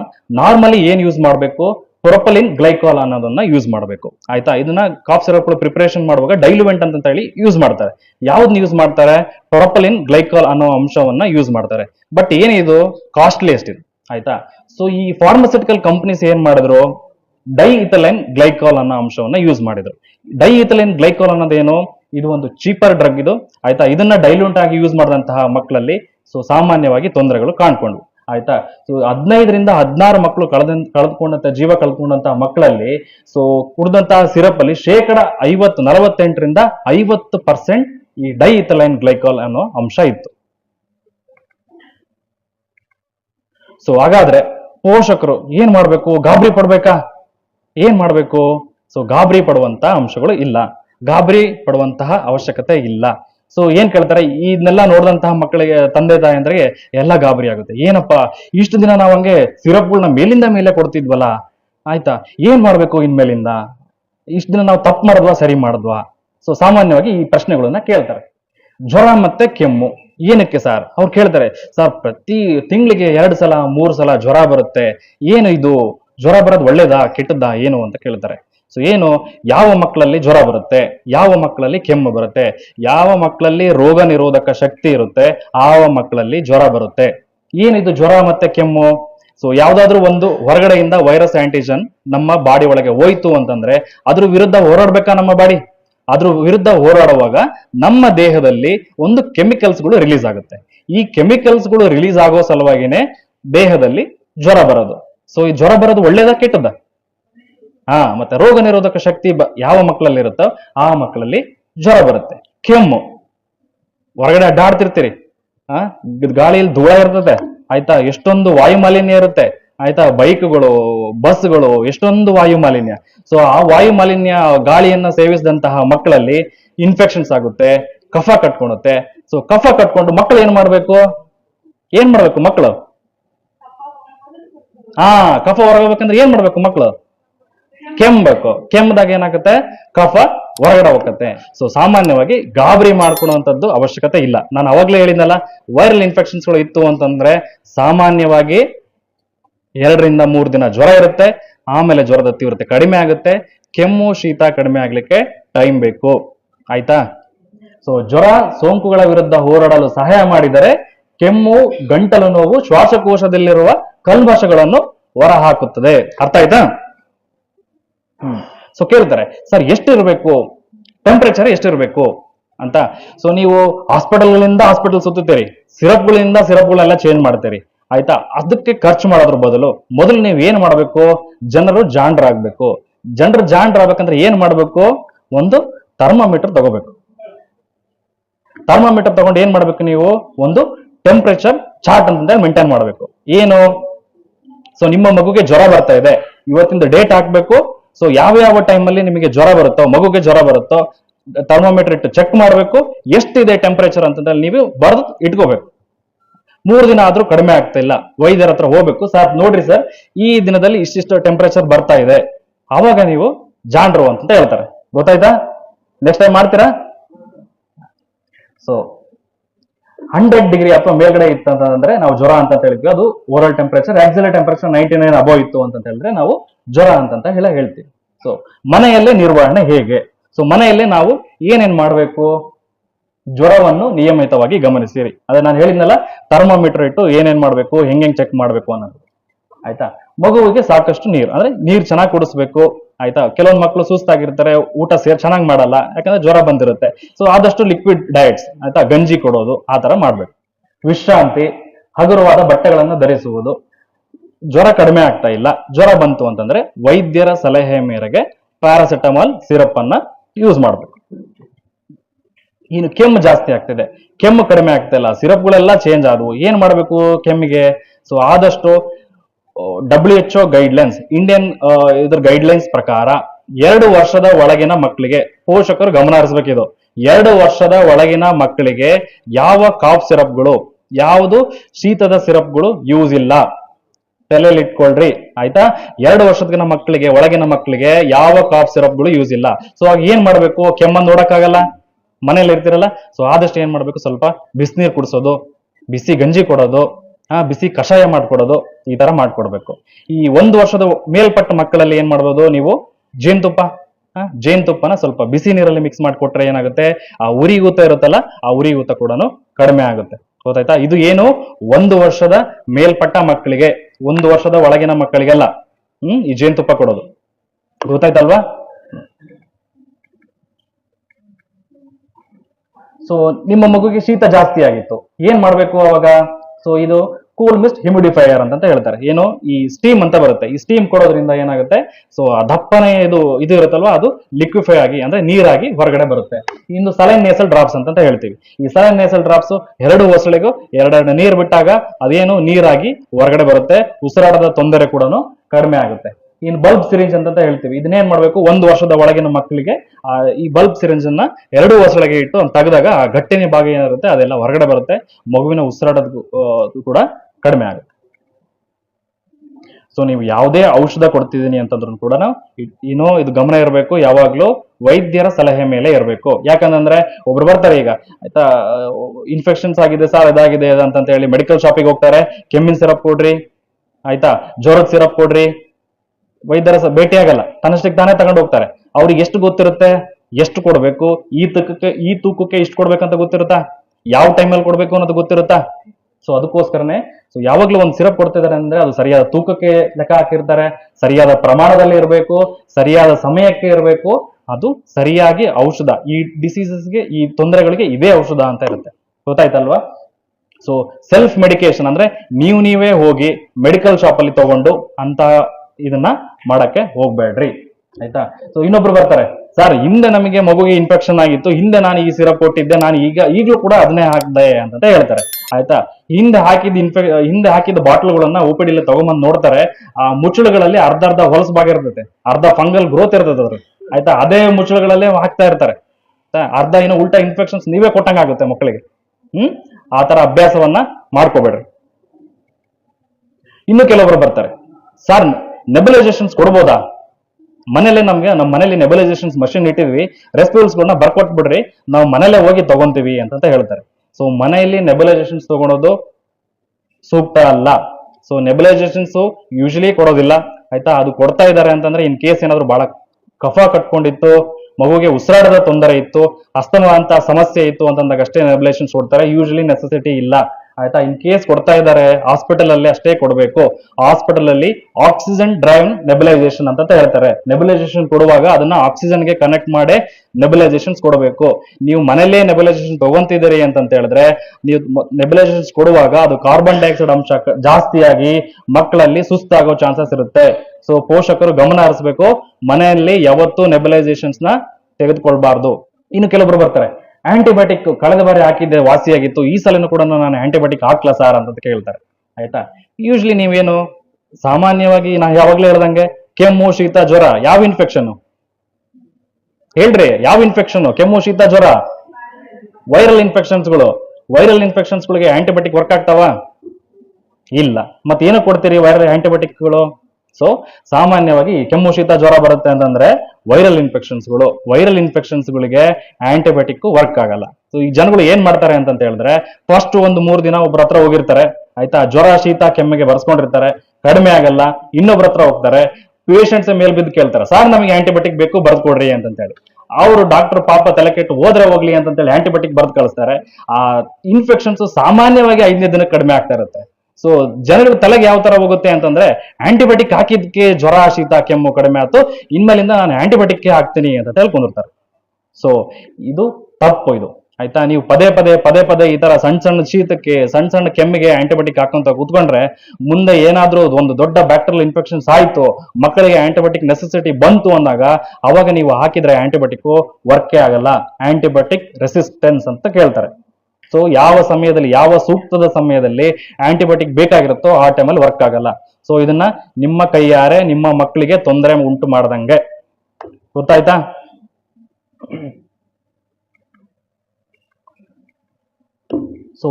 ನಾರ್ಮಲಿ ಏನ್ ಯೂಸ್ ಮಾಡಬೇಕು? ಪ್ರೊಪಲಿನ್ ಗ್ಲೈಕಾಲ್ ಅನ್ನೋದನ್ನ ಯೂಸ್ ಮಾಡಬೇಕು. ಆಯ್ತಾ? ಇದನ್ನ ಕಾಫ್ ಸಿರಪ್ಗಳು ಪ್ರಿಪರೇಷನ್ ಮಾಡುವಾಗ ಡೈಲುವೆಂಟ್ ಅಂತ ಹೇಳಿ ಯೂಸ್ ಮಾಡ್ತಾರೆ. ಯಾವ್ದನ್ನ ಯೂಸ್ ಮಾಡ್ತಾರೆ? ಪ್ರೊಪಲಿನ್ ಗ್ಲೈಕಾಲ್ ಅನ್ನೋ ಅಂಶವನ್ನ ಯೂಸ್ ಮಾಡ್ತಾರೆ. ಬಟ್ ಏನಿದು? ಕಾಸ್ಟ್ಲಿಯಸ್ಟ್ ಇದು ಆಯ್ತಾ? ಸೊ ಈ ಫಾರ್ಮಸ್ಯೂಟಿಕಲ್ ಕಂಪನೀಸ್ ಏನ್ ಮಾಡಿದ್ರು? ಡೈ ಇಥಲೈನ್ ಗ್ಲೈಕಾಲ್ ಅನ್ನೋ ಅಂಶವನ್ನ ಯೂಸ್ ಮಾಡಿದ್ರು. ಡೈ ಇಥಲೈನ್ ಗ್ಲೈಕಾಲ್ ಅನ್ನೋದೇನು ಇದು ಒಂದು ಚೀಪರ್ ಡ್ರಗ್ ಇದು. ಆಯ್ತಾ? ಇದನ್ನ ಡೈಲ್ಯೂಂಟ್ ಆಗಿ ಯೂಸ್ ಮಾಡಿದಂತಹ ಮಕ್ಕಳಲ್ಲಿ ಸೊ ಸಾಮಾನ್ಯವಾಗಿ ತೊಂದರೆಗಳು ಕಾಣ್ಕೊಂಡ್ವು. ಆಯ್ತಾ? ಸೊ ಹದಿನೈದರಿಂದ ಹದಿನಾರು ಮಕ್ಕಳು ಕಳೆದ ಕಳೆದುಕೊಂಡಂತ, ಜೀವ ಕಳೆದುಕೊಂಡಂತಹ ಮಕ್ಕಳಲ್ಲಿ ಸೊ ಕುಡಿದಂತಹ ಸಿರಪ್ ಅಲ್ಲಿ ಶೇಕಡ ಐವತ್ತು, ನಲವತ್ತೆಂಟರಿಂದ ಐವತ್ತು ಪರ್ಸೆಂಟ್ ಈ ಡೈ ಇಥಲೈನ್ ಗ್ಲೈಕಾಲ್ ಅನ್ನೋ ಅಂಶ ಇತ್ತು. ಸೊ ಹಾಗಾದ್ರೆ ಪೋಷಕರು ಏನ್ ಮಾಡ್ಬೇಕು? ಗಾಬರಿ ಪಡ್ಬೇಕಾ? ಏನ್ ಮಾಡ್ಬೇಕು? ಸೊ ಗಾಬರಿ ಪಡುವಂತಹ ಅಂಶಗಳು ಇಲ್ಲ. ಗಾಬರಿ ಪಡುವಂತಹ ಅವಶ್ಯಕತೆ ಇಲ್ಲ. ಸೊ ಏನ್ ಕೇಳ್ತಾರೆ? ಇದನ್ನೆಲ್ಲ ನೋಡಿದಂತಹ ಮಕ್ಕಳಿಗೆ, ತಂದೆ, ತಾಯಂದ್ರಿಗೆ ಎಲ್ಲ ಗಾಬರಿ ಆಗುತ್ತೆ. ಏನಪ್ಪ? ಇಷ್ಟು ದಿನ ನಾವು ಹಂಗೆ ಸಿರಪ್ಗಳನ್ನ ಮೇಲಿಂದ ಮೇಲೆ ಕೊಡ್ತಿದ್ವಲ್ಲ? ಆಯ್ತಾ? ಏನ್ ಮಾಡ್ಬೇಕು ಇನ್ಮೇಲಿಂದ? ಇಷ್ಟು ದಿನ ನಾವು ತಪ್ಪು ಮಾಡಿದ್ವಾ, ಸರಿ ಮಾಡಿದ್ವಾ? ಸೊ ಸಾಮಾನ್ಯವಾಗಿ ಈ ಪ್ರಶ್ನೆಗಳನ್ನ ಕೇಳ್ತಾರೆ. ಜ್ವರ ಮತ್ತೆ ಕೆಮ್ಮು. ಏನಕ್ಕೆ ಸರ್? ಅವ್ರು ಕೇಳ್ತಾರೆ, ಸರ್, ಪ್ರತಿ ತಿಂಗಳಿಗೆ ಎರಡು ಸಲ, ಮೂರು ಸಲ ಜ್ವರ ಬರುತ್ತೆ. ಏನು ಇದು? ಜ್ವರ ಬರೋದು ಒಳ್ಳೇದಾ, ಕೆಟ್ಟದ್ದಾ, ಏನು ಅಂತ ಕೇಳ್ತಾರೆ. ಸೊ ಏನು? ಯಾವ ಮಕ್ಕಳಲ್ಲಿ ಜ್ವರ ಬರುತ್ತೆ? ಯಾವ ಮಕ್ಕಳಲ್ಲಿ ಕೆಮ್ಮು ಬರುತ್ತೆ? ಯಾವ ಮಕ್ಕಳಲ್ಲಿ ರೋಗ ನಿರೋಧಕ ಶಕ್ತಿ ಇರುತ್ತೆ? ಆ ಮಕ್ಕಳಲ್ಲಿ ಜ್ವರ ಬರುತ್ತೆ. ಏನಿದು ಜ್ವರ ಮತ್ತೆ ಕೆಮ್ಮು? ಸೊ ಯಾವ್ದಾದ್ರು ಒಂದು ಹೊರಗಡೆಯಿಂದ ವೈರಸ್ ಆಂಟಿಜನ್ ನಮ್ಮ ಬಾಡಿ ಒಳಗೆ ಹೋಯ್ತು ಅಂತಂದ್ರೆ, ಅದ್ರ ವಿರುದ್ಧ ಹೋರಾಡ್ಬೇಕಾ ನಮ್ಮ ಬಾಡಿ? ಅದ್ರ ವಿರುದ್ಧ ಹೋರಾಡುವಾಗ ನಮ್ಮ ದೇಹದಲ್ಲಿ ಒಂದು ಕೆಮಿಕಲ್ಸ್ಗಳು ರಿಲೀಸ್ ಆಗುತ್ತೆ. ಈ ಕೆಮಿಕಲ್ಸ್ಗಳು ರಿಲೀಸ್ ಆಗೋ ಸಲುವಾಗಿನೇ ದೇಹದಲ್ಲಿ ಜ್ವರ ಬರೋದು. ಸೊ ಈ ಜ್ವರ ಬರೋದು ಒಳ್ಳೇದ ಕೆಟ್ಟದ ಹಾ, ಮತ್ತೆ ರೋಗ ನಿರೋಧಕ ಶಕ್ತಿ ಯಾವ ಮಕ್ಕಳಲ್ಲಿ ಇರುತ್ತೋ ಆ ಮಕ್ಕಳಲ್ಲಿ ಜ್ವರ ಬರುತ್ತೆ. ಕೆಮ್ಮು. ಹೊರಗಡೆ ಅಡ್ಡಾಡ್ತಿರ್ತೀರಿ. ಆ ಗಾಳಿಯಲ್ಲಿ ಧೂಳ ಇರ್ತದೆ. ಆಯ್ತಾ? ಎಷ್ಟೊಂದು ವಾಯು ಮಾಲಿನ್ಯ ಇರುತ್ತೆ. ಆಯ್ತಾ? ಬೈಕ್ಗಳು, ಬಸ್ಗಳು, ಎಷ್ಟೊಂದು ವಾಯು ಮಾಲಿನ್ಯ ಸೊ ಆ ವಾಯು ಮಾಲಿನ್ಯ ಗಾಳಿಯನ್ನ ಸೇವಿಸಿದಂತಹ ಮಕ್ಕಳಲ್ಲಿ ಇನ್ಫೆಕ್ಷನ್ಸ್ ಆಗುತ್ತೆ, ಕಫ ಕಟ್ಕೊಳುತ್ತೆ. ಸೊ ಕಫ ಕಟ್ಕೊಂಡು ಮಕ್ಕಳು ಏನ್ ಮಾಡ್ಬೇಕು? ಏನ್ ಮಾಡ್ಬೇಕು ಮಕ್ಕಳು? ಹಾ ಕಫ ಹೊರಗೋಗ್ಬೇಕಂದ್ರೆ ಏನ್ ಮಾಡ್ಬೇಕು ಮಕ್ಕಳು ಕೆಮ್ಮಬೇಕು ಕೆಮ್ಮದಾಗ ಏನಾಗುತ್ತೆ? ಕಫ ಹೊರಗಡೆ ಹೋಗುತ್ತೆ ಸೊ ಸಾಮಾನ್ಯವಾಗಿ ಗಾಬರಿ ಮಾಡ್ಕೊಳ್ಳುವಂಥದ್ದು ಅವಶ್ಯಕತೆ ಇಲ್ಲ. ನಾನು ಅವಾಗ್ಲೇ ಹೇಳಿದ್ನಲ್ಲ ವೈರಲ್ ಇನ್ಫೆಕ್ಷನ್ಸ್ಗಳು ಇತ್ತು ಅಂತಂದ್ರೆ ಸಾಮಾನ್ಯವಾಗಿ ಎರಡರಿಂದ ಮೂರು ದಿನ ಜ್ವರ ಇರುತ್ತೆ, ಆಮೇಲೆ ಜ್ವರದ ತೀವ್ರತೆ ಕಡಿಮೆ ಆಗುತ್ತೆ, ಕೆಮ್ಮು, ಶೀತ ಕಡಿಮೆ ಆಗ್ಲಿಕ್ಕೆ ಟೈಮ್ ಬೇಕು. ಆಯ್ತಾ? ಸೊ ಜ್ವರ, ಸೋಂಕುಗಳ ವಿರುದ್ಧ ಹೋರಾಡಲು ಸಹಾಯ ಮಾಡಿದರೆ ಕೆಮ್ಮು, ಗಂಟಲು ನೋವು, ಶ್ವಾಸಕೋಶದಲ್ಲಿರುವ ಕಲ್ಮಶಗಳನ್ನು ಹೊರಹಾಕುತ್ತದೆ. ಅರ್ಥ ಆಯ್ತಾ? ಹ್ಮ್. ಸೊ ಕೇಳ್ತಾರೆ, ಸರ್, ಎಷ್ಟಿರಬೇಕು? ಟೆಂಪರೇಚರ್ ಎಷ್ಟಿರಬೇಕು? ಅಂತ. ಸೊ ನೀವು ಹಾಸ್ಪಿಟಲ್ಗಳಿಂದ ಹಾಸ್ಪಿಟಲ್ ಸುತ್ತುತ್ತೀರಿ, ಸಿರಪ್ಗಳಿಂದ ಸಿರಪ್ಗಳೆಲ್ಲ ಚೇಂಜ್ ಮಾಡ್ತೀರಿ. ಆಯ್ತಾ? ಅದಕ್ಕೆ ಖರ್ಚು ಮಾಡೋದ್ರ ಬದಲು ಮೊದಲು ನೀವು ಏನ್ ಮಾಡಬೇಕು? ಜನರು ಜಾಂಡ್ರಾಗ್ಬೇಕು. ಜನರು ಜಾಂಡ್ರಾಗ್ಬೇಕಂದ್ರೆ ಏನ್ ಮಾಡಬೇಕು? ಒಂದು ಥರ್ಮಾಮೀಟರ್ ತಗೋಬೇಕು. ಥರ್ಮಾಮೀಟರ್ ತಗೊಂಡು ಏನ್ ಮಾಡ್ಬೇಕು ನೀವು? ಒಂದು ಟೆಂಪರೇಚರ್ ಚಾರ್ಟ್ ಅಂತ ಮೇಂಟೈನ್ ಮಾಡಬೇಕು. ಏನು? ಸೊ ನಿಮ್ಮ ಮಗುಗೆ ಜ್ವರ ಬರ್ತಾ ಇದೆ. ಇವತ್ತಿಂದ ಡೇಟ್ ಹಾಕ್ಬೇಕು. ಸೊ ಯಾವ ಯಾವ ಟೈಮಲ್ಲಿ ನಿಮಗೆ ಜ್ವರ ಬರುತ್ತೋ, ಮಗುಗೆ ಜ್ವರ ಬರುತ್ತೋ ಥರ್ಮೋಮೀಟರ್ ಇಟ್ಟು ಚೆಕ್ ಮಾಡಬೇಕು. ಎಷ್ಟಿದೆ ಟೆಂಪರೇಚರ್ ಅಂತಂದ್ರೆ ನೀವು ಬರೆದು ಇಟ್ಕೋಬೇಕು. ಮೂರು ದಿನ ಆದ್ರೂ ಕಡಿಮೆ ಆಗ್ತಾ ಇಲ್ಲ. ವೈದ್ಯರ ಹತ್ರ ಹೋಗ್ಬೇಕು. ಸರ್ ನೋಡ್ರಿ ಸರ್ ಈ ದಿನದಲ್ಲಿ ಇಷ್ಟಿಷ್ಟು ಟೆಂಪರೇಚರ್ ಬರ್ತಾ ಇದೆ. ಆವಾಗ ನೀವು ಜಾಂಡ್ರು ಅಂತ ಹೇಳ್ತಾರೆ. ಗೊತ್ತಾಯ್ತಾ? ನೆಕ್ಸ್ಟ್ ಟೈಮ್ ಮಾಡ್ತೀರಾ? ಸೊ ಹಂಡ್ರೆಡ್ ಡಿಗ್ರಿ ಅಥವಾ ಮೇಲ್ಗಡೆ ಇತ್ತು ಅಂತಂದ್ರೆ ನಾವು ಜ್ವರ ಅಂತ ಹೇಳಿದ್ವಿ ಅದು oral temperature axillary temperature ninety nine above ಇತ್ತು ಅಂತ ಹೇಳಿದ್ರೆ ನಾವು ಜ್ವರ ಅಂತ ಹೇಳಿ ಹೇಳ್ತೀವಿ. ಸೊ ಮನೆಯಲ್ಲೇ ನಿರ್ವಹಣೆ ಹೇಗೆ? ಸೊ ಮನೆಯಲ್ಲೇ ನಾವು ಏನೇನ್ ಮಾಡಬೇಕು? ಜ್ವರವನ್ನು ನಿಯಮಿತವಾಗಿ ಗಮನಿಸಿರಿ. ಅದೇ ನಾನು ಹೇಳಿದ್ನಲ್ಲ ಥರ್ಮೋಮೀಟರ್ ಇಟ್ಟು ಏನೇನ್ ಮಾಡ್ಬೇಕು, ಹೆಂಗ್ ಚೆಕ್ ಮಾಡ್ಬೇಕು ಅನ್ನೋದು. ಆಯ್ತಾ? ಮಗುವಿಗೆ ಸಾಕಷ್ಟು ನೀರು, ಅಂದ್ರೆ ನೀರು ಚೆನ್ನಾಗಿ ಕುಡಿಸ್ಬೇಕು. ಆಯ್ತಾ? ಕೆಲವೊಂದು ಮಕ್ಕಳು ಸುಸ್ತಾಗಿರ್ತಾರೆ, ಊಟ ಸೇರ್ ಚೆನ್ನಾಗಿ ಮಾಡಲ್ಲ, ಯಾಕಂದ್ರೆ ಜ್ವರ ಬಂದಿರುತ್ತೆ. ಸೊ ಆದಷ್ಟು ಲಿಕ್ವಿಡ್ ಡಯಟ್ಸ್ ಆಯ್ತಾ? ಗಂಜಿ ಕೊಡೋದು, ಆ ತರ ಮಾಡ್ಬೇಕು. ವಿಶ್ರಾಂತಿ, ಹಗುರವಾದ ಬಟ್ಟೆಗಳನ್ನು ಧರಿಸುವುದು. ಜ್ವರ ಕಡಿಮೆ ಆಗ್ತಾ ಇಲ್ಲ. ಜ್ವರ ಬಂತು ಅಂತಂದ್ರೆ ವೈದ್ಯರ ಸಲಹೆ ಮೇರೆಗೆ ಪ್ಯಾರಾಸೆಟಮಾಲ್ ಸಿರಪ್ ಅನ್ನ ಯೂಸ್ ಮಾಡಬೇಕು. ಇನ್ನು ಕೆಮ್ಮು ಜಾಸ್ತಿ ಆಗ್ತಿದೆ. ಕೆಮ್ಮು ಕಡಿಮೆ ಆಗ್ತಾ ಇಲ್ಲ. ಸಿರಪ್ಗಳೆಲ್ಲ ಚೇಂಜ್ ಆದವು. ಏನ್ ಮಾಡಬೇಕು ಕೆಮ್ಮಿಗೆ? ಸೊ ಆದಷ್ಟು W H O guidelines Indian ಇದ್ರ ಗೈಡ್ಲೈನ್ಸ್ ಪ್ರಕಾರ ಎರಡು ವರ್ಷದ ಒಳಗಿನ ಮಕ್ಕಳಿಗೆ ಪೋಷಕರು ಗಮನ ಹರಿಸಬೇಕಿದು. ಎರಡು ವರ್ಷದ ಒಳಗಿನ ಮಕ್ಕಳಿಗೆ ಯಾವ ಕಾಫ್ ಸಿರಪ್ಗಳು ಯಾವುದು ಶೀತದ ಸಿರಪ್ಗಳು ಯೂಸ್ ಇಲ್ಲ. ತಲೆಯಲ್ಲಿ ಇಟ್ಕೊಳ್ರಿ, ಆಯ್ತಾ? ಎರಡು ವರ್ಷದ ಮಕ್ಕಳಿಗೆ ಒಳಗಿನ ಮಕ್ಕಳಿಗೆ ಯಾವ ಕಾಫ್ ಸಿರಪ್ಗಳು ಯೂಸ್ ಇಲ್ಲ. ಸೊ ಆಗ ಏನ್ ಮಾಡ್ಬೇಕು? ಕೆಮ್ಮನ್ ನೋಡಕ್ಕಾಗಲ್ಲ? ಮನೇಲಿ ಇರ್ತಿರಲ್ಲ ಸೊ ಆದಷ್ಟು ಏನ್ ಮಾಡ್ಬೇಕು? ಸ್ವಲ್ಪ ಬಿಸಿನೀರು ಕುಡಿಸೋದು, ಬಿಸಿ ಗಂಜಿ ಕೊಡೋದು ಆ ಬಿಸಿ ಕಷಾಯ ಮಾಡ್ಕೊಡೋದು ಈ ತರ ಮಾಡ್ಕೊಡ್ಬೇಕು. ಈ ಒಂದು ವರ್ಷದ ಮೇಲ್ಪಟ್ಟ ಮಕ್ಕಳಲ್ಲಿ ಏನ್ ಮಾಡ್ಬೋದು ನೀವು? ಜೇನುತುಪ್ಪ ಜೇನುತುಪ್ಪನ ಸ್ವಲ್ಪ ಬಿಸಿ ನೀರಲ್ಲಿ ಮಿಕ್ಸ್ ಮಾಡಿಕೊಟ್ರೆ ಏನಾಗುತ್ತೆ? ಆ ಉರಿಯೂತ ಇರುತ್ತಲ್ಲ, ಆ ಉರಿಯೂತ ಕೂಡ ಕಡಿಮೆ ಆಗುತ್ತೆ. ಗೊತ್ತಾಯ್ತಾ? ಇದು ಏನು? ಒಂದು ವರ್ಷದ ಮೇಲ್ಪಟ್ಟ ಮಕ್ಕಳಿಗೆ, ಒಂದು ವರ್ಷದ ಒಳಗಿನ ಮಕ್ಕಳಿಗೆಲ್ಲ, ಹ್ಮ್, ಈ ಜೇನುತುಪ್ಪ ಕೊಡೋದು. ಗೊತ್ತಾಯ್ತಲ್ವಾ? ಸೊ ನಿಮ್ಮ ಮಗುಗೆ ಶೀತ ಜಾಸ್ತಿ ಆಗಿತ್ತು. ಏನ್ ಮಾಡ್ಬೇಕು ಅವಾಗ? ಸೊ ಇದು ಕೂಲ್ ಮಿಸ್ಟ್ ಹ್ಯೂಮಿಡಿಫೈಯರ್ ಅಂತ ಹೇಳ್ತಾರೆ. ಏನು ಈ ಸ್ಟೀಮ್ ಅಂತ ಬರುತ್ತೆ. ಈ ಸ್ಟೀಮ್ ಕೊಡೋದ್ರಿಂದ ಏನಾಗುತ್ತೆ? ಸೊ ದಪ್ಪನೆ ಇದು ಇದು ಇರುತ್ತಲ್ವಾ? ಅದು ಲಿಕ್ವಿಫೈ ಆಗಿ ಅಂದ್ರೆ ನೀರಾಗಿ ಹೊರಗಡೆ ಬರುತ್ತೆ. ಇನ್ನು ಸಲೈನ್ ನೇಸಲ್ ಡ್ರಾಪ್ಸ್ ಅಂತ ಹೇಳ್ತೀವಿ. ಈ ಸಲೈನ್ ನೇಸಲ್ ಡ್ರಾಪ್ಸ್ ಎರಡು ಹೊಸಳಿಗೂ ಎರಡೆರಡು ನೀರು ಬಿಟ್ಟಾಗ ಅದೇನು ನೀರಾಗಿ ಹೊರಗಡೆ ಬರುತ್ತೆ. ಉಸಿರಾಟದ ತೊಂದರೆ ಕೂಡ ಕಡಿಮೆ ಆಗುತ್ತೆ. ಇನ್ ಬಲ್ಬ್ ಸಿರಿಂಜ್ ಅಂತ ಹೇಳ್ತೀವಿ. ಇದನ್ನೇನ್ ಮಾಡ್ಬೇಕು? ಒಂದು ವರ್ಷದ ಒಳಗಿನ ಮಕ್ಕಳಿಗೆ ಆ, ಈ ಬಲ್ಬ್ ಸಿರಿಂಜ್ ಅನ್ನ ಎರಡು ವರ್ಷಗಳಿಗೆ ಇಟ್ಟು ತೆಗೆದಾಗ ಆ ಗಟ್ಟಿನ ಭಾಗ ಏನಿರುತ್ತೆ ಅದೆಲ್ಲ ಹೊರಗಡೆ ಬರುತ್ತೆ. ಮಗುವಿನ ಉಸಿರಾಟದ ಕೂಡ ಕಡಿಮೆ ಆಗುತ್ತೆ. ಸೊ ನೀವು ಯಾವುದೇ ಔಷಧ ಕೊಡ್ತಿದ್ದೀನಿ ಅಂತಂದ್ರೂ ಕೂಡ ಏನೋ ಇದು ಗಮನ ಇರಬೇಕು, ಯಾವಾಗ್ಲೂ ವೈದ್ಯರ ಸಲಹೆ ಮೇಲೆ ಇರಬೇಕು. ಯಾಕಂದ್ರೆ ಒಬ್ರು ಬರ್ತಾರೆ ಈಗ, ಆಯ್ತಾ ಇನ್ಫೆಕ್ಷನ್ಸ್ ಆಗಿದೆ, ಸರ್ ಇದಾಗಿದೆ ಅಂತ ಹೇಳಿ ಮೆಡಿಕಲ್ ಶಾಪಿಗೆ ಹೋಗ್ತಾರೆ, ಕೆಮ್ಮಿನ ಸಿರಪ್ ಕೊಡ್ರಿ, ಆಯ್ತಾ, ಜ್ವರದ ಸಿರಪ್ ಕೊಡ್ರಿ, ವೈದ್ಯರ ಭೇಟಿ ಆಗಲ್ಲ, ತನ್ನಷ್ಟಕ್ಕೆ ತಾನೇ ತಗೊಂಡು ಹೋಗ್ತಾರೆ. ಅವ್ರಿಗೆ ಎಷ್ಟು ಗೊತ್ತಿರುತ್ತೆ? ಎಷ್ಟು ಕೊಡ್ಬೇಕು? ಈ ತೂಕಕ್ಕೆ ಈ ತೂಕಕ್ಕೆ ಇಷ್ಟು ಕೊಡ್ಬೇಕಂತ ಗೊತ್ತಿರುತ್ತಾ? ಯಾವ ಟೈಮಲ್ಲಿ ಕೊಡ್ಬೇಕು ಅನ್ನೋದು ಗೊತ್ತಿರುತ್ತಾ? ಸೊ ಅದಕ್ಕೋಸ್ಕರನೇ ಸೊ ಯಾವಾಗ್ಲೂ ಒಂದು ಸಿರಪ್ ಕೊಡ್ತಿದ್ದಾರೆ ಅಂದ್ರೆ ಅದು ಸರಿಯಾದ ತೂಕಕ್ಕೆ ಲೆಕ್ಕ ಹಾಕಿರ್ತಾರೆ, ಸರಿಯಾದ ಪ್ರಮಾಣದಲ್ಲಿ ಇರಬೇಕು, ಸರಿಯಾದ ಸಮಯಕ್ಕೆ ಇರಬೇಕು, ಅದು ಸರಿಯಾಗಿ ಔಷಧ. ಈ ಡಿಸೀಸಸ್ಗೆ ಈ ತೊಂದರೆಗಳಿಗೆ ಇದೇ ಔಷಧ ಅಂತ ಇರುತ್ತೆ. ಗೊತ್ತಾಯ್ತಲ್ವಾ? ಸೊ ಸೆಲ್ಫ್ ಮೆಡಿಕೇಶನ್ ಅಂದ್ರೆ ನೀವು ನೀವೇ ಹೋಗಿ ಮೆಡಿಕಲ್ ಶಾಪ್ ಅಲ್ಲಿ ತಗೊಂಡು ಅಂತ ಇದನ್ನ ಮಾಡಕ್ಕೆ ಹೋಗ್ಬೇಡ್ರಿ. ಆಯ್ತಾ? ಸೊ ಇನ್ನೊಬ್ರು ಬರ್ತಾರೆ, ಸರ್, ಹಿಂದೆ ನಮಗೆ ಮಗುಗೆ ಇನ್ಫೆಕ್ಷನ್ ಆಗಿತ್ತು, ಹಿಂದೆ ನಾನು ಈ ಸಿರಪ್ ಕೊಟ್ಟಿದ್ದೆ, ನಾನು ಈಗ ಈಗಲೂ ಕೂಡ ಅದನ್ನೇ ಹಾಕ್ದೆ ಅಂತ ಹೇಳ್ತಾರೆ. ಆಯ್ತಾ? ಹಿಂದೆ ಹಾಕಿದ ಇನ್ಫೆ ಹಿಂದೆ ಹಾಕಿದ ಬಾಟ್ಲುಗಳನ್ನ ಓಪಿಡಿಲಿ ತಗೊಂಬಂದು ನೋಡ್ತಾರೆ. ಆ ಮುಚ್ಚಳುಗಳಲ್ಲಿ ಅರ್ಧ ಅರ್ಧ ಹೊಲಸ್ ಭಾಗ ಅರ್ಧ ಫಂಗಲ್ ಗ್ರೋತ್ ಇರ್ತದೆ ಅದ್ರ ಆಯ್ತಾ? ಅದೇ ಮುಚ್ಚಳುಗಳಲ್ಲೇ ಹಾಕ್ತಾ ಇರ್ತಾರೆ. ಅರ್ಧ ಏನೋ ಉಲ್ಟಾ ಇನ್ಫೆಕ್ಷನ್ಸ್ ನೀವೇ ಕೊಟ್ಟಂಗ ಆಗುತ್ತೆ ಮಕ್ಕಳಿಗೆ. ಹ್ಮ್? ಆ ತರ ಅಭ್ಯಾಸವನ್ನ ಮಾಡ್ಕೋಬೇಡ್ರಿ. ಇನ್ನು ಕೆಲವರು ಬರ್ತಾರೆ. ಸರ್ ನೆಬಲೈಸೇಷನ್ಸ್ ಕೊಡ್ಬೋದಾ? ಮನೇಲೆ ನಮ್ಗೆ ನಮ್ಮ ಮನೇಲಿ ನೆಬಲೈಸೇಷನ್ಸ್ ಮಷಿನ್ ಇಟ್ಟಿದ್ವಿ. ರೆಸ್ಪಿಲ್ಸ್ಗಳನ್ನ ಬರ್ಕೊಟ್ಬಿಡ್ರಿ. ನಾವು ಮನೇಲೆ ಹೋಗಿ ತಗೊಂತೀವಿ ಅಂತ ಹೇಳ್ತಾರೆ. ಸೊ ಮನೆಯಲ್ಲಿ ನೆಬಲೈಸೇಷನ್ಸ್ ತಗೊಳೋದು ಸೂಕ್ತ ಅಲ್ಲ. ಸೊ ನೆಬಲೈಸೇಷನ್ಸ್ ಯೂಶಲಿ ಕೊಡೋದಿಲ್ಲ. ಆಯ್ತಾ? ಅದು ಕೊಡ್ತಾ ಇದ್ದಾರೆ ಅಂತಂದ್ರೆ ಇನ್ ಕೇಸ್ ಏನಾದ್ರು ಬಹಳ ಕಫ ಕಟ್ಕೊಂಡಿತ್ತು, ಮಗುಗೆ ಉಸಿರಾಟದ ತೊಂದರೆ ಇತ್ತು, ಅಸ್ತಮ ಅಂತ ಸಮಸ್ಯೆ ಇತ್ತು ಅಂತಂದಾಗ ಅಷ್ಟೇ ನೆಬಲೈಸೇಷನ್ಸ್ ಕೊಡ್ತಾರೆ. ಯೂಶಲಿ ನೆಸೆಸಿಟಿ ಇಲ್ಲ. ಆಯ್ತಾ? ಇನ್ ಕೇಸ್ ಕೊಡ್ತಾ ಇದ್ದಾರೆ ಹಾಸ್ಪಿಟಲ್ ಅಲ್ಲಿ ಅಷ್ಟೇ ಕೊಡಬೇಕು. ಹಾಸ್ಪಿಟಲ್ ಅಲ್ಲಿ ಆಕ್ಸಿಜನ್ ಡ್ರೈವ್ ನೆಬಲೈಸೇಷನ್ ಅಂತ ಹೇಳ್ತಾರೆ. ನೆಬಲೈಸೇಷನ್ ಕೊಡುವಾಗ ಅದನ್ನ ಆಕ್ಸಿಜನ್ಗೆ ಕನೆಕ್ಟ್ ಮಾಡಿ ನೆಬಲೈಸೇಷನ್ಸ್ ಕೊಡಬೇಕು. ನೀವು ಮನೆಯಲ್ಲೇ ನೆಬಲೈಸೇಷನ್ ತಗೊಂತಿದ್ದೀರಿ ಅಂತ ಹೇಳಿದ್ರೆ, ನೀವು ನೆಬಲೈಸೇಷನ್ಸ್ ಕೊಡುವಾಗ ಅದು ಕಾರ್ಬನ್ ಡೈಆಕ್ಸೈಡ್ ಅಂಶ ಜಾಸ್ತಿಯಾಗಿ ಮಕ್ಕಳಲ್ಲಿ ಸುಸ್ತಾಗೋ ಚಾನ್ಸಸ್ ಇರುತ್ತೆ. ಸೊ ಪೋಷಕರು ಗಮನ ಹರಿಸಬೇಕು. ಮನೆಯಲ್ಲಿ ಯಾವತ್ತೂ ನೆಬಲೈಸೇಷನ್ಸ್ನ ತೆಗೆದುಕೊಳ್ಬಾರ್ದು. ಇನ್ನು ಕೆಲವರು ಬರ್ತಾರೆ. ಆಂಟಿಬಯೋಟಿಕ್ ಕಳೆದ ಬಾರಿ ಹಾಕಿದ್ದೆ, ವಾಸಿಯಾಗಿತ್ತು. ಈ ಸಲನೂ ಕೂಡ ನಾನು ಆಂಟಿಬಯೋಟಿಕ್ ಹಾಕ್ಲಾ ಸಾರ್ ಅಂತ ಕೇಳ್ತಾರೆ. ಆಯ್ತಾ? ಯೂಶ್ವಲಿ ನೀವೇನು ಸಾಮಾನ್ಯವಾಗಿ ನಾ ಯಾವಾಗ್ಲೂ ಹೇಳ್ದಂಗೆ ಕೆಮ್ಮು, ಶೀತ, ಜ್ವರ, ಯಾವ ಇನ್ಫೆಕ್ಷನ್ ಹೇಳ್ರಿ, ಯಾವ ಇನ್ಫೆಕ್ಷನ್ ಕೆಮ್ಮು, ಶೀತ, ಜ್ವರ? ವೈರಲ್ ಇನ್ಫೆಕ್ಷನ್ಸ್ಗಳು ವೈರಲ್ ಇನ್ಫೆಕ್ಷನ್ಸ್ಗಳಿಗೆ ಆಂಟಿಬಯೋಟಿಕ್ ವರ್ಕ್ ಆಗ್ತಾವ? ಇಲ್ಲ. ಮತ್ತೇನು ಕೊಡ್ತೀರಿ ವೈರಲ್ ಆಂಟಿಬಯೋಟಿಕ್ಗಳು ಸೊ ಸಾಮಾನ್ಯವಾಗಿ ಕೆಮ್ಮು, ಶೀತ, ಜ್ವರ ಬರುತ್ತೆ ಅಂತಂದ್ರೆ ವೈರಲ್ ಇನ್ಫೆಕ್ಷನ್ಸ್ಗಳು ವೈರಲ್ ಇನ್ಫೆಕ್ಷನ್ಸ್ಗಳಿಗೆ ಆಂಟಿಬಯೋಟಿಕ್ ವರ್ಕ್ ಆಗಲ್ಲ. ಸೊ ಈ ಜನಗಳು ಏನ್ ಮಾಡ್ತಾರೆ ಅಂತ ಹೇಳಿದ್ರೆ ಫಸ್ಟ್ ಒಂದು ಮೂರು ದಿನ ಒಬ್ರ ಹತ್ರ ಹೋಗಿರ್ತಾರೆ, ಆಯ್ತಾ? ಜ್ವರ, ಶೀತ, ಕೆಮ್ಮಿಗೆ ಬರ್ಸ್ಕೊಂಡಿರ್ತಾರೆ, ಕಡಿಮೆ ಆಗಲ್ಲ, ಇನ್ನೊಬ್ರ ಹತ್ರ ಹೋಗ್ತಾರೆ ಪೇಷಂಟ್ಸ್ ಮೇಲ್ ಬಿದ್ದು ಕೇಳ್ತಾರೆ, ಸರ್, ನಮಗೆ ಆಂಟಿಬಯೋಟಿಕ್ ಬೇಕು ಬರ್ದ್ಕೊಡ್ರಿ ಅಂತ ಹೇಳಿ. ಅವರು ಡಾಕ್ಟರ್ ಪಾಪ ತಲೆ ಕೆಟ್ಟು ಹೋದ್ರೆ ಹೋಗ್ಲಿ ಅಂತ ಹೇಳಿ ಆಂಟಿಬಯೋಟಿಕ್ ಬರ್ದ್ ಕಳಿಸ್ತಾರೆ. ಆ ಇನ್ಫೆಕ್ಷನ್ಸ್ ಸಾಮಾನ್ಯವಾಗಿ ಐದನೇ ದಿನಕ್ಕೆ ಕಡಿಮೆ ಆಗ್ತಾ ಇರುತ್ತೆ. ಸೊ ಜನರ ತಲೆಗೆ ಯಾವ ತರ ಹೋಗುತ್ತೆ ಅಂತಂದ್ರೆ ಆಂಟಿಬಯೋಟಿಕ್ ಹಾಕಿದ್ಕೆ ಜ್ವರ, ಶೀತ, ಕೆಮ್ಮು ಕಡಿಮೆ ಆಯ್ತು. ಇನ್ಮೇಲಿಂದ ನಾನು ಆಂಟಿಬಯೋಟಿಕ್ ಹಾಕ್ತೀನಿ ಅಂತ ಹೇಳ್ಕೊಂಡಿರ್ತಾರೆ ಸೊ ಇದು ತಪ್ಪು ಇದು. ಆಯ್ತಾ? ನೀವು ಪದೇ ಪದೇ ಪದೇ ಪದೇ ಈ ತರ ಸಣ್ಣ ಸಣ್ಣ ಶೀತಕ್ಕೆ, ಸಣ್ಣ ಸಣ್ಣ ಕೆಮ್ಮಿಗೆ ಆಂಟಿಬಯೋಟಿಕ್ ಹಾಕೊಂತ ಕೂತ್ಕೊಂಡ್ರೆ ಮುಂದೆ ಏನಾದ್ರೂ ಒಂದು ದೊಡ್ಡ ಬ್ಯಾಕ್ಟೀರಿಯಲ್ ಇನ್ಫೆಕ್ಷನ್ಸ್ ಆಯ್ತು, ಮಕ್ಕಳಿಗೆ ಆಂಟಿಬಯೋಟಿಕ್ ನೆಸೆಸಿಟಿ ಬಂತು ಅಂದಾಗ ಅವಾಗ ನೀವು ಹಾಕಿದ್ರೆ ಆಂಟಿಬಯೋಟಿಕ್ ವರ್ಕೇ ಆಗಲ್ಲ. ಆಂಟಿಬಯೋಟಿಕ್ ರೆಸಿಸ್ಟೆನ್ಸ್ ಅಂತ ಕೇಳ್ತಾರೆ. ಸೊ ಯಾವ ಸಮಯದಲ್ಲಿ, ಯಾವ ಸೂಕ್ತದ ಸಮಯದಲ್ಲಿ ಆಂಟಿಬಯೋಟಿಕ್ ಬೇಕಾಗಿರುತ್ತೋ ಆ ಟೈಮಲ್ಲಿ ವರ್ಕ್ ಆಗಲ್ಲ. ಸೊ ಇದನ್ನ ನಿಮ್ಮ ಕೈಯಾರೆ, ನಿಮ್ಮ ಮಕ್ಕಳಿಗೆ ತೊಂದರೆ ಉಂಟು ಮಾಡ್ದಂಗೆ. ಗೊತ್ತಾಯ್ತಾ? ಸೊ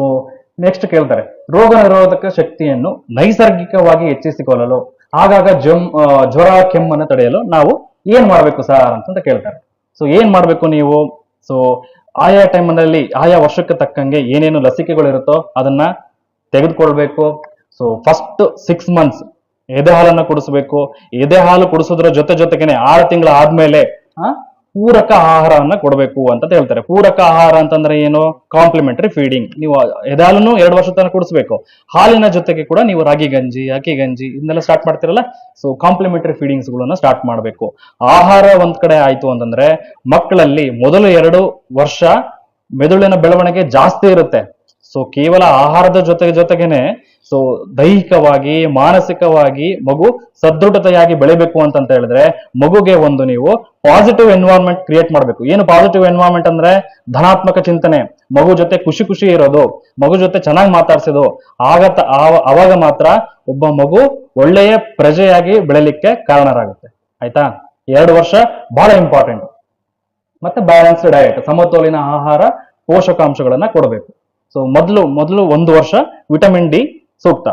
ನೆಕ್ಸ್ಟ್ ಕೇಳ್ತಾರೆ. ರೋಗ ನಿರೋಧಕ ಶಕ್ತಿಯನ್ನು ನೈಸರ್ಗಿಕವಾಗಿ ಹೆಚ್ಚಿಸಿಕೊಳ್ಳಲು, ಆಗಾಗ ಜಮ್ ಜ್ವರ, ಕೆಮ್ಮನ್ನು ತಡೆಯಲು ನಾವು ಏನ್ ಮಾಡ್ಬೇಕು ಸರ್ ಅಂತ ಕೇಳ್ತಾರೆ. ಸೊ ಏನ್ ಮಾಡ್ಬೇಕು ನೀವು? ಸೊ ಆಯಾ ಟೈಮ್ನಲ್ಲಿ ಆಯಾ ವರ್ಷಕ್ಕೆ ತಕ್ಕಂಗೆ ಏನೇನು ಲಸಿಕೆಗಳು ಇರುತ್ತೋ ಅದನ್ನ ತೆಗೆದುಕೊಳ್ಬೇಕು. ಸೊ ಫಸ್ಟ್ ಸಿಕ್ಸ್ ಮಂತ್ಸ್ ಎದೆ ಹಾಲನ್ನ ಕುಡಿಸ್ಬೇಕು. ಎದೆ ಹಾಲು ಕುಡಿಸೋದ್ರ ಜೊತೆ ಜೊತೆಗೇನೆ ಆರು ತಿಂಗಳ ಆದ್ಮೇಲೆ ಪೂರಕ ಆಹಾರವನ್ನ ಕೊಡಬೇಕು ಅಂತ ಹೇಳ್ತಾರೆ. ಪೂರಕ ಆಹಾರ ಅಂತಂದ್ರೆ ಏನು? ಕಾಂಪ್ಲಿಮೆಂಟರಿ ಫೀಡಿಂಗ್ ನೀವು ಎದಾಲೂ ಎರಡು ವರ್ಷ ತನಕ ಕುಡಿಸ್ಬೇಕು. ಹಾಲಿನ ಜೊತೆಗೆ ಕೂಡ ನೀವು ರಾಗಿ ಗಂಜಿ, ಅಕ್ಕಿ ಗಂಜಿ ಇದನ್ನೆಲ್ಲ ಸ್ಟಾರ್ಟ್ ಮಾಡ್ತಿರಲ್ಲ? ಸೊ ಕಾಂಪ್ಲಿಮೆಂಟರಿ ಫೀಡಿಂಗ್ಸ್ ಗಳನ್ನ ಸ್ಟಾರ್ಟ್ ಮಾಡಬೇಕು. ಆಹಾರ ಒಂದ್ ಕಡೆ ಆಯ್ತು ಅಂತಂದ್ರೆ ಮಕ್ಕಳಲ್ಲಿ ಮೊದಲು ಎರಡು ವರ್ಷ ಮೆದುಳಿನ ಬೆಳವಣಿಗೆ ಜಾಸ್ತಿ ಇರುತ್ತೆ. ಸೊ ಕೇವಲ ಆಹಾರದ ಜೊತೆ ಜೊತೆಗೇನೆ ಸೊ ದೈಹಿಕವಾಗಿ, ಮಾನಸಿಕವಾಗಿ ಮಗು ಸದೃಢತೆಯಾಗಿ ಬೆಳಿಬೇಕು ಅಂತಂತ ಹೇಳಿದ್ರೆ, ಮಗುಗೆ ಒಂದು ನೀವು ಪಾಸಿಟಿವ್ ಎನ್ವೈರ್ಮೆಂಟ್ ಕ್ರಿಯೇಟ್ ಮಾಡಬೇಕು. ಏನು ಪಾಸಿಟಿವ್ ಎನ್ವೈರ್ಮೆಂಟ್ ಅಂದ್ರೆ? ಧನಾತ್ಮಕ ಚಿಂತನೆ. ಮಗು ಜೊತೆ ಖುಷಿ ಖುಷಿ ಇರೋದು. ಮಗು ಜೊತೆ ಚೆನ್ನಾಗಿ ಮಾತಾಡ್ಸೋದು. ಆಗ ತ- ಆವ- ಅವಾಗ ಮಾತ್ರ ಒಬ್ಬ ಮಗು ಒಳ್ಳೆಯ ಪ್ರಜೆಯಾಗಿ ಬೆಳಿಲಿಕ್ಕೆ ಕಾರಣರಾಗುತ್ತೆ. ಆಯ್ತಾ? ಎರಡು ವರ್ಷ ಬಹಳ ಇಂಪಾರ್ಟೆಂಟ್ ಮತ್ತೆ ಬ್ಯಾಲೆನ್ಸ್ಡ್ ಡಯಟ್ ಸಮತೋಲಿನ ಆಹಾರ, ಪೋಷಕಾಂಶಗಳನ್ನ ಕೊಡಬೇಕು. ಸೊ ಮೊದಲು ಮೊದಲು ಒಂದು ವರ್ಷ ವಿಟಮಿನ್ ಡಿ ಸೂಕ್ತ.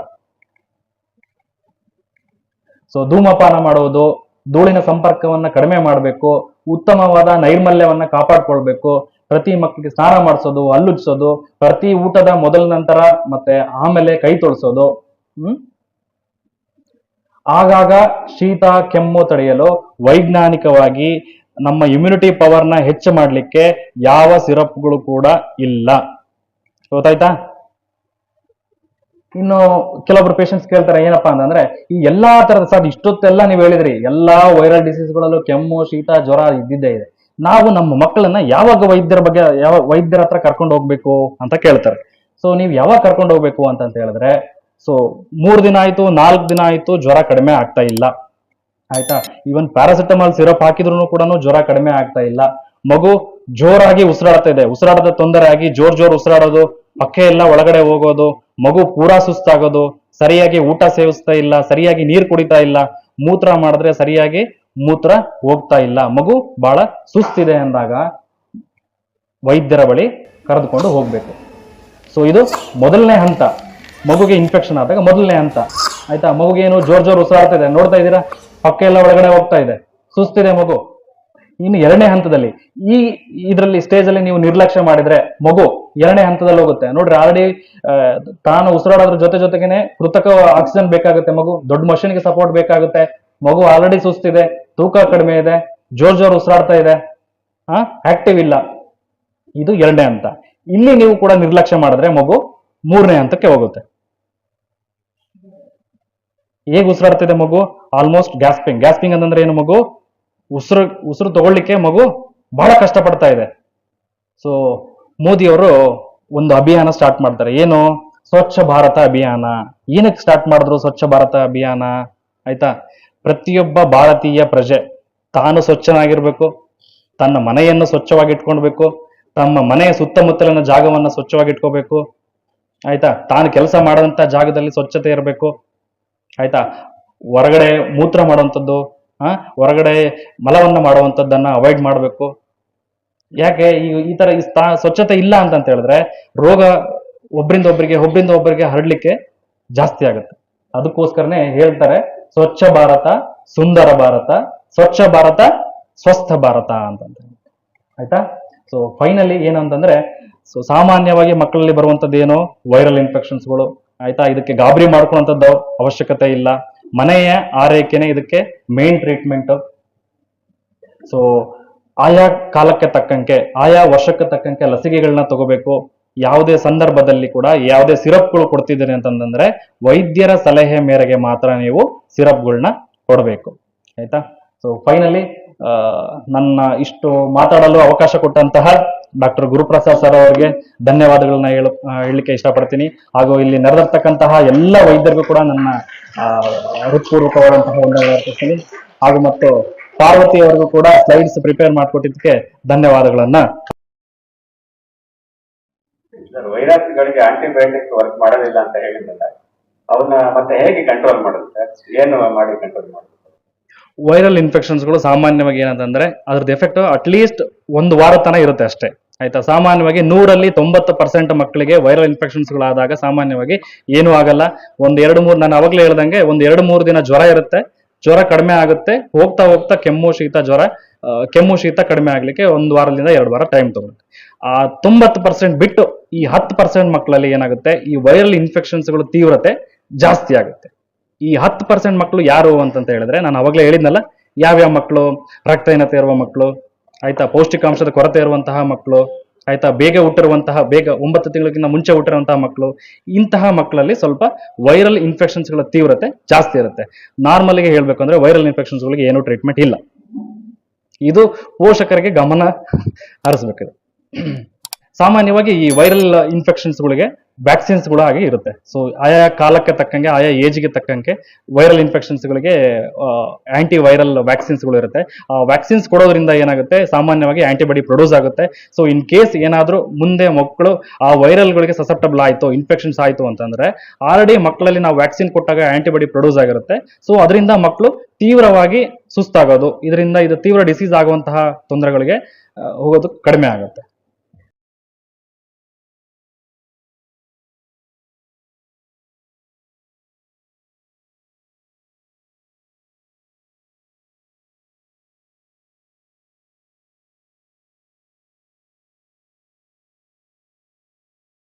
ಸೊ ಧೂಮಪಾನ ಮಾಡುವುದು ಧೂಳಿನ ಸಂಪರ್ಕವನ್ನ ಕಡಿಮೆ ಮಾಡಬೇಕು, ಉತ್ತಮವಾದ ನೈರ್ಮಲ್ಯವನ್ನ ಕಾಪಾಡ್ಕೊಳ್ಬೇಕು, ಪ್ರತಿ ಮಕ್ಕಳಿಗೆ ಸ್ನಾನ ಮಾಡಿಸೋದು ಹಲ್ಲುಜ್ಸೋದು ಪ್ರತಿ ಊಟದ ಮೊದಲ ನಂತರ ಮತ್ತೆ ಆಮೇಲೆ ಕೈ ತೊಳ್ಸೋದು ಆಗಾಗ ಶೀತ, ಕೆಮ್ಮು ತಡೆಯಲು ವೈಜ್ಞಾನಿಕವಾಗಿ ನಮ್ಮ ಇಮ್ಯುನಿಟಿ ಪವರ್ನ ಹೆಚ್ಚು ಮಾಡಲಿಕ್ಕೆ ಯಾವ ಸಿರಪ್ಗಳು ಕೂಡ ಇಲ್ಲ. ಗೊತ್ತಾಯ್ತಾ? ಇನ್ನು ಕೆಲವೊಬ್ರು ಪೇಷಂಟ್ಸ್ ಕೇಳ್ತಾರೆ, ಏನಪ್ಪಾ ಅಂತಂದ್ರೆ, ಈ ಎಲ್ಲಾ ತರದ ಸರ್ ಇಷ್ಟೊತ್ತೆಲ್ಲ ನೀವು ಹೇಳಿದ್ರಿ, ಎಲ್ಲಾ ವೈರಲ್ ಡಿಸೀಸ್ಗಳಲ್ಲೂ ಕೆಮ್ಮು, ಶೀತ, ಜ್ವರ ಇದ್ದಿದ್ದೇ ಇದೆ. ನಾವು ನಮ್ಮ ಮಕ್ಕಳನ್ನ ಯಾವಾಗ ವೈದ್ಯರ ಬಗ್ಗೆ, ಯಾವ ವೈದ್ಯರ ಹತ್ರ ಕರ್ಕೊಂಡು ಹೋಗ್ಬೇಕು ಅಂತ ಕೇಳ್ತಾರೆ. ಸೊ ನೀವು ಯಾವಾಗ ಕರ್ಕೊಂಡು ಹೋಗ್ಬೇಕು ಅಂತ ಹೇಳಿದ್ರೆ ಸೊ ಮೂರ್ ದಿನ ಆಯ್ತು, ನಾಲ್ಕು ದಿನ ಆಯ್ತು, ಜ್ವರ ಕಡಿಮೆ ಆಗ್ತಾ ಇಲ್ಲ. ಆಯ್ತಾ? ಈವನ್ ಪ್ಯಾರಾಸಿಟಮಾಲ್ ಸಿರಪ್ ಹಾಕಿದ್ರು ಕೂಡ ಜ್ವರ ಕಡಿಮೆ ಆಗ್ತಾ ಇಲ್ಲ. ಮಗು ಜೋರಾಗಿ ಉಸಿರಾಡ್ತಾ ಇದೆ. ಉಸಿರಾಟದ ತೊಂದರೆ ಆಗಿ ಜೋರ್ ಜೋರ್ ಉಸಿರಾಡೋದು, ಪಕ್ಕೆ ಎಲ್ಲ ಒಳಗಡೆ ಹೋಗೋದು, ಮಗು ಪೂರಾ ಸುಸ್ತಾಗೋದು, ಸರಿಯಾಗಿ ಊಟ ಸೇವಿಸ್ತಾ ಇಲ್ಲ, ಸರಿಯಾಗಿ ನೀರ್ ಕುಡಿತಾ ಇಲ್ಲ, ಮೂತ್ರ ಮಾಡಿದ್ರೆ ಸರಿಯಾಗಿ ಮೂತ್ರ ಹೋಗ್ತಾ ಇಲ್ಲ. ಮಗು ಬಹಳ ಸುಸ್ತಿದೆ ಅಂದಾಗ ವೈದ್ಯರ ಬಳಿ ಕರೆದುಕೊಂಡು ಹೋಗ್ಬೇಕು. ಸೊ ಇದು ಮೊದಲನೇ ಹಂತ. ಮಗುಗೆ ಇನ್ಫೆಕ್ಷನ್ ಆದಾಗ ಮೊದಲನೇ ಹಂತ. ಆಯ್ತಾ? ಮಗುಗೇನು ಜೋರ್ ಜೋರ್ ಉಸಿರಾಡ್ತಾ ಇದೆ? ನೋಡ್ತಾ ಇದ್ದೀರಾ? ಪಕ್ಕ ಎಲ್ಲ ಒಳಗಡೆ ಹೋಗ್ತಾ ಇದೆ. ಸುಸ್ತಿದೆ ಮಗು. ಇನ್ನು ಎರಡನೇ ಹಂತದಲ್ಲಿ ಈ ಇದರಲ್ಲಿ ಸ್ಟೇಜ್ ಅಲ್ಲಿ ನೀವು ನಿರ್ಲಕ್ಷ್ಯ ಮಾಡಿದ್ರೆ ಮಗು ಎರಡನೇ ಹಂತದಲ್ಲಿ ಹೋಗುತ್ತೆ. ನೋಡ್ರಿ ಆಲ್ರೆಡಿ ತಾನು ಉಸಿರಾಡೋದ್ರ ಜೊತೆ ಜೊತೆಗೇನೆ ಕೃತಕ ಆಕ್ಸಿಜನ್ ಬೇಕಾಗುತ್ತೆ ಮಗು, ದೊಡ್ಡ ಮಷಿನ್ಗೆ ಸಪೋರ್ಟ್ ಬೇಕಾಗುತ್ತೆ. ಮಗು ಆಲ್ರೆಡಿ ಸುಸ್ತಿದೆ, ತೂಕ ಕಡಿಮೆ ಇದೆ, ಜೋರ್ ಜೋರ್ ಉಸಿರಾಡ್ತಾ ಇದೆ. ಆ ಆಕ್ಟಿವ್ ಇಲ್ಲ. ಇದು ಎರಡನೇ ಹಂತ. ಇಲ್ಲಿ ನೀವು ಕೂಡ ನಿರ್ಲಕ್ಷ್ಯ ಮಾಡಿದ್ರೆ ಮಗು ಮೂರನೇ ಹಂತಕ್ಕೆ ಹೋಗುತ್ತೆ. ಹೇಗೆ ಉಸಿರಾಡ್ತಿದೆ ಮಗು? ಆಲ್ಮೋಸ್ಟ್ ಗ್ಯಾಸ್ಪಿಂಗ್ ಗ್ಯಾಸ್ಪಿಂಗ್ ಅಂತಂದ್ರೆ ಏನು ಮಗು? ಉಸಿರು ಉಸಿರು ತಗೊಳ್ಳಿಕ್ಕೆ ಮಗು ಬಹಳ ಕಷ್ಟಪಡ್ತಾ ಇದೆ. ಸೊ ಮೋದಿಯವರು ಒಂದು ಅಭಿಯಾನ ಸ್ಟಾರ್ಟ್ ಮಾಡ್ತಾರೆ. ಏನು? ಸ್ವಚ್ಛ ಭಾರತ ಅಭಿಯಾನ. ಏನಕ್ಕೆ ಸ್ಟಾರ್ಟ್ ಮಾಡಿದ್ರು ಸ್ವಚ್ಛ ಭಾರತ ಅಭಿಯಾನ? ಆಯ್ತಾ? ಪ್ರತಿಯೊಬ್ಬ ಭಾರತೀಯ ಪ್ರಜೆ ತಾನು ಸ್ವಚ್ಛನಾಗಿರ್ಬೇಕು, ತನ್ನ ಮನೆಯನ್ನು ಸ್ವಚ್ಛವಾಗಿ ಇಟ್ಕೊಳ್ಬೇಕು ತಮ್ಮ ಮನೆಯ ಸುತ್ತಮುತ್ತಲಿನ ಜಾಗವನ್ನು ಸ್ವಚ್ಛವಾಗಿ ಇಟ್ಕೋಬೇಕು ಆಯ್ತಾ? ತಾನು ಕೆಲಸ ಮಾಡುವಂತ ಜಾಗದಲ್ಲಿ ಸ್ವಚ್ಛತೆ ಇರಬೇಕು, ಆಯ್ತಾ? ಹೊರಗಡೆ ಮೂತ್ರ ಮಾಡುವಂಥದ್ದು ಹೊರಗಡೆ ಮಲವನ್ನು ಮಾಡುವಂಥದ್ದನ್ನು ಅವಾಯ್ಡ್ ಮಾಡಬೇಕು. ಯಾಕೆ? ಈ ಈ ಥರ ಈ ಸ್ಥಾ- ಸ್ವಚ್ಛತೆ ಇಲ್ಲ ಅಂತ ಹೇಳಿದ್ರೆ ರೋಗ ಒಬ್ಬರಿಂದ ಒಬ್ಬರಿಗೆ ಒಬ್ಬರಿಂದ ಒಬ್ಬರಿಗೆ ಹರಡಲಿಕ್ಕೆ ಜಾಸ್ತಿ ಆಗುತ್ತೆ. ಅದಕ್ಕೋಸ್ಕರನೇ ಹೇಳ್ತಾರೆ, ಸ್ವಚ್ಛ ಭಾರತ, ಸುಂದರ ಭಾರತ, ಸ್ವಚ್ಛ ಭಾರತ, ಸ್ವಸ್ಥ ಭಾರತ ಅಂತಂತ ಆಯ್ತಾ? ಸೊ ಫೈನಲಿ ಏನು ಅಂತಂದ್ರೆ ಸೊ ಸಾಮಾನ್ಯವಾಗಿ ಮಕ್ಕಳಲ್ಲಿ ಬರುವಂಥದ್ದು ಏನು ವೈರಲ್ ಇನ್ಫೆಕ್ಷನ್ಸ್ಗಳು ಆಯ್ತಾ? ಇದಕ್ಕೆ ಗಾಬರಿ ಮಾಡ್ಕೊಳ್ಳುವಂಥದ್ದು ಅವಶ್ಯಕತೆ ಇಲ್ಲ. ಮನೆಯ ಆರೈಕೆನೇ ಇದಕ್ಕೆ ಮೇನ್ ಟ್ರೀಟ್ಮೆಂಟ್ ಸೊ ಆಯಾ ಕಾಲಕ್ಕೆ ತಕ್ಕಂಗೆ, ಆಯಾ ವರ್ಷಕ್ಕೆ ತಕ್ಕಂಗೆ ಲಸಿಕೆಗಳನ್ನ ತಗೋಬೇಕು. ಯಾವುದೇ ಸಂದರ್ಭದಲ್ಲಿ ಕೂಡ ಯಾವುದೇ ಸಿರಪ್ಗಳು ಕೊಡ್ತಿದ್ದೀರಿ ಅಂತಂದ್ರೆ ವೈದ್ಯರ ಸಲಹೆ ಮೇರೆಗೆ ಮಾತ್ರ ನೀವು ಸಿರಪ್ಗಳನ್ನ ಕೊಡಬೇಕು. ಆಯ್ತಾ? ಸೊ ಫೈನಲಿ ನನ್ನ ಇಷ್ಟು ಮಾತಾಡಲು ಅವಕಾಶ ಕೊಟ್ಟಂತಹ ಡಾಕ್ಟರ್ ಗುರುಪ್ರಸಾದ್ ಸರ್ ಅವರಿಗೆ ಧನ್ಯವಾದಗಳನ್ನ ಹೇಳ ಹೇಳಲಿಕ್ಕೆ ಇಷ್ಟಪಡ್ತೀನಿ. ಹಾಗೂ ಇಲ್ಲಿ ನೆರೆದಿರ್ತಕ್ಕಂತಹ ಎಲ್ಲ ವೈದ್ಯರಿಗೂ ಕೂಡ ನನ್ನ ಹೃತ್ಪೂರ್ವಕವಾದಂತಹ ಒಂದು ಅರ್ಪಿಸ್ತೀನಿ. ಹಾಗೂ ಮತ್ತು ಪಾರ್ವತಿ ಅವರಿಗೂ ಕೂಡ ಸ್ಲೈಡ್ಸ್ ಪ್ರಿಪೇರ್ ಮಾಡಿಕೊಟ್ಟಿದ್ದಕ್ಕೆ ಧನ್ಯವಾದಗಳನ್ನ. ವೈರಸ್ಗಳಿಗೆ ಆಂಟಿಬಯೋಟಿಕ್ಸ್ ವರ್ಕ್ ಮಾಡೋದಿಲ್ಲ ಅಂತ ಹೇಳಿದ್ರಲ್ಲ ಅವನ್ನ ಮತ್ತೆ ಹೇಗೆ ಕಂಟ್ರೋಲ್ ಸರ್? ಏನು ಮಾಡಿ ಕಂಟ್ರೋಲ್ ಮಾಡೋದು? ವೈರಲ್ ಇನ್ಫೆಕ್ಷನ್ಸ್ಗಳು ಸಾಮಾನ್ಯವಾಗಿ ಏನಂತಂದ್ರೆ ಅದ್ರದ್ದು ಎಫೆಕ್ಟ್ ಅಟ್ಲೀಸ್ಟ್ ಒಂದು ವಾರ ತನ ಇರುತ್ತೆ ಅಷ್ಟೇ. ಆಯ್ತಾ? ಸಾಮಾನ್ಯವಾಗಿ ನೂರಲ್ಲಿ ತೊಂಬತ್ತು ಪರ್ಸೆಂಟ್ ಮಕ್ಕಳಿಗೆ ವೈರಲ್ ಇನ್ಫೆಕ್ಷನ್ಸ್ಗಳಾದಾಗ ಸಾಮಾನ್ಯವಾಗಿ ಏನೂ ಆಗಲ್ಲ. ಒಂದು ಎರಡು ಮೂರು ನಾನು ಅವಾಗಲೇ ಹೇಳ್ದಂಗೆ ಒಂದು ಎರಡು ಮೂರು ದಿನ ಜ್ವರ ಇರುತ್ತೆ. ಜ್ವರ ಕಡಿಮೆ ಆಗುತ್ತೆ. ಹೋಗ್ತಾ ಹೋಗ್ತಾ ಕೆಮ್ಮು, ಶೀತ, ಜ್ವರ ಕೆಮ್ಮು, ಶೀತ ಕಡಿಮೆ ಆಗ್ಲಿಕ್ಕೆ ಒಂದು ವಾರದಿಂದ ಎರಡು ವಾರ ಟೈಮ್ ತಗೊಳುತ್ತೆ. ಆ ತೊಂಬತ್ತು ಪರ್ಸೆಂಟ್ ಬಿಟ್ಟು ಈ ಹತ್ತು ಪರ್ಸೆಂಟ್ ಮಕ್ಕಳಲ್ಲಿ ಏನಾಗುತ್ತೆ? ಈ ವೈರಲ್ ಇನ್ಫೆಕ್ಷನ್ಸ್ಗಳು ತೀವ್ರತೆ ಜಾಸ್ತಿ ಆಗುತ್ತೆ. ಈ ಹತ್ತು ಪರ್ಸೆಂಟ್ ಮಕ್ಕಳು ಯಾರು ಅಂತಂತ ಹೇಳಿದ್ರೆ ನಾನು ಅವಾಗಲೇ ಹೇಳಿದ್ನಲ್ಲ ಯಾವ್ಯಾವ ಮಕ್ಕಳು ರಕ್ತಹೀನತೆ ಇರುವ ಮಕ್ಕಳು ಆಯ್ತಾ ಪೌಷ್ಟಿಕಾಂಶದ ಕೊರತೆ ಇರುವಂತಹ ಮಕ್ಕಳು ಆಯ್ತಾ ಬೇಗ ಹುಟ್ಟಿರುವಂತಹ, ಬೇಗ ಒಂಬತ್ತು ತಿಂಗಳಿಗಿಂತ ಮುಂಚೆ ಹುಟ್ಟಿರುವಂತಹ ಮಕ್ಕಳು ಇಂತಹ ಮಕ್ಕಳಲ್ಲಿ ಸ್ವಲ್ಪ ವೈರಲ್ ಇನ್ಫೆಕ್ಷನ್ಸ್ಗಳ ತೀವ್ರತೆ ಜಾಸ್ತಿ ಇರುತ್ತೆ. ನಾರ್ಮಲ್ಗೆ ಹೇಳಬೇಕು ಅಂದ್ರೆ ವೈರಲ್ ಇನ್ಫೆಕ್ಷನ್ಸ್ಗಳಿಗೆ ಏನೂ ಟ್ರೀಟ್ಮೆಂಟ್ ಇಲ್ಲ. ಇದು ಪೋಷಕರಿಗೆ ಗಮನ ಹರಿಸ್ಬೇಕಿದೆ ಸಾಮಾನ್ಯವಾಗಿ ಈ ವೈರಲ್ ಇನ್ಫೆಕ್ಷನ್ಸ್ಗಳಿಗೆ ವ್ಯಾಕ್ಸಿನ್ಸ್ಗಳು ಹಾಗೆ ಇರುತ್ತೆ. ಸೊ ಆಯಾ ಕಾಲಕ್ಕೆ ತಕ್ಕಂಗೆ, ಆಯಾ ಏಜ್ಗೆ ತಕ್ಕಂಗೆ ವೈರಲ್ ಇನ್ಫೆಕ್ಷನ್ಸ್ಗಳಿಗೆ ಆಂಟಿ ವೈರಲ್ ವ್ಯಾಕ್ಸಿನ್ಸ್ಗಳು ಇರುತ್ತೆ. ಆ ವ್ಯಾಕ್ಸಿನ್ಸ್ ಕೊಡೋದ್ರಿಂದ ಏನಾಗುತ್ತೆ? ಸಾಮಾನ್ಯವಾಗಿ ಆಂಟಿಬಾಡಿ ಪ್ರೊಡ್ಯೂಸ್ ಆಗುತ್ತೆ. ಸೊ ಇನ್ ಕೇಸ್ ಏನಾದರೂ ಮುಂದೆ ಮಕ್ಕಳು ಆ ವೈರಲ್ಗಳಿಗೆ ಸಸೆಪ್ಟಬಲ್ ಆಯಿತು ಇನ್ಫೆಕ್ಷನ್ಸ್ ಆಯಿತು ಅಂತಂದ್ರೆ ಆಲ್ರೆಡಿ ಮಕ್ಕಳಲ್ಲಿ ನಾವು ವ್ಯಾಕ್ಸಿನ್ ಕೊಟ್ಟಾಗ ಆಂಟಿಬಾಡಿ ಪ್ರೊಡ್ಯೂಸ್ ಆಗಿರುತ್ತೆ. ಸೊ ಅದರಿಂದ ಮಕ್ಕಳು ತೀವ್ರವಾಗಿ ಸುಸ್ತಾಗೋದು. ಇದರಿಂದ ಇದು ತೀವ್ರ ಡಿಸೀಸ್ ಆಗುವಂತಹ ತೊಂದರೆಗಳಿಗೆ ಹೋಗೋದು ಕಡಿಮೆ ಆಗುತ್ತೆ.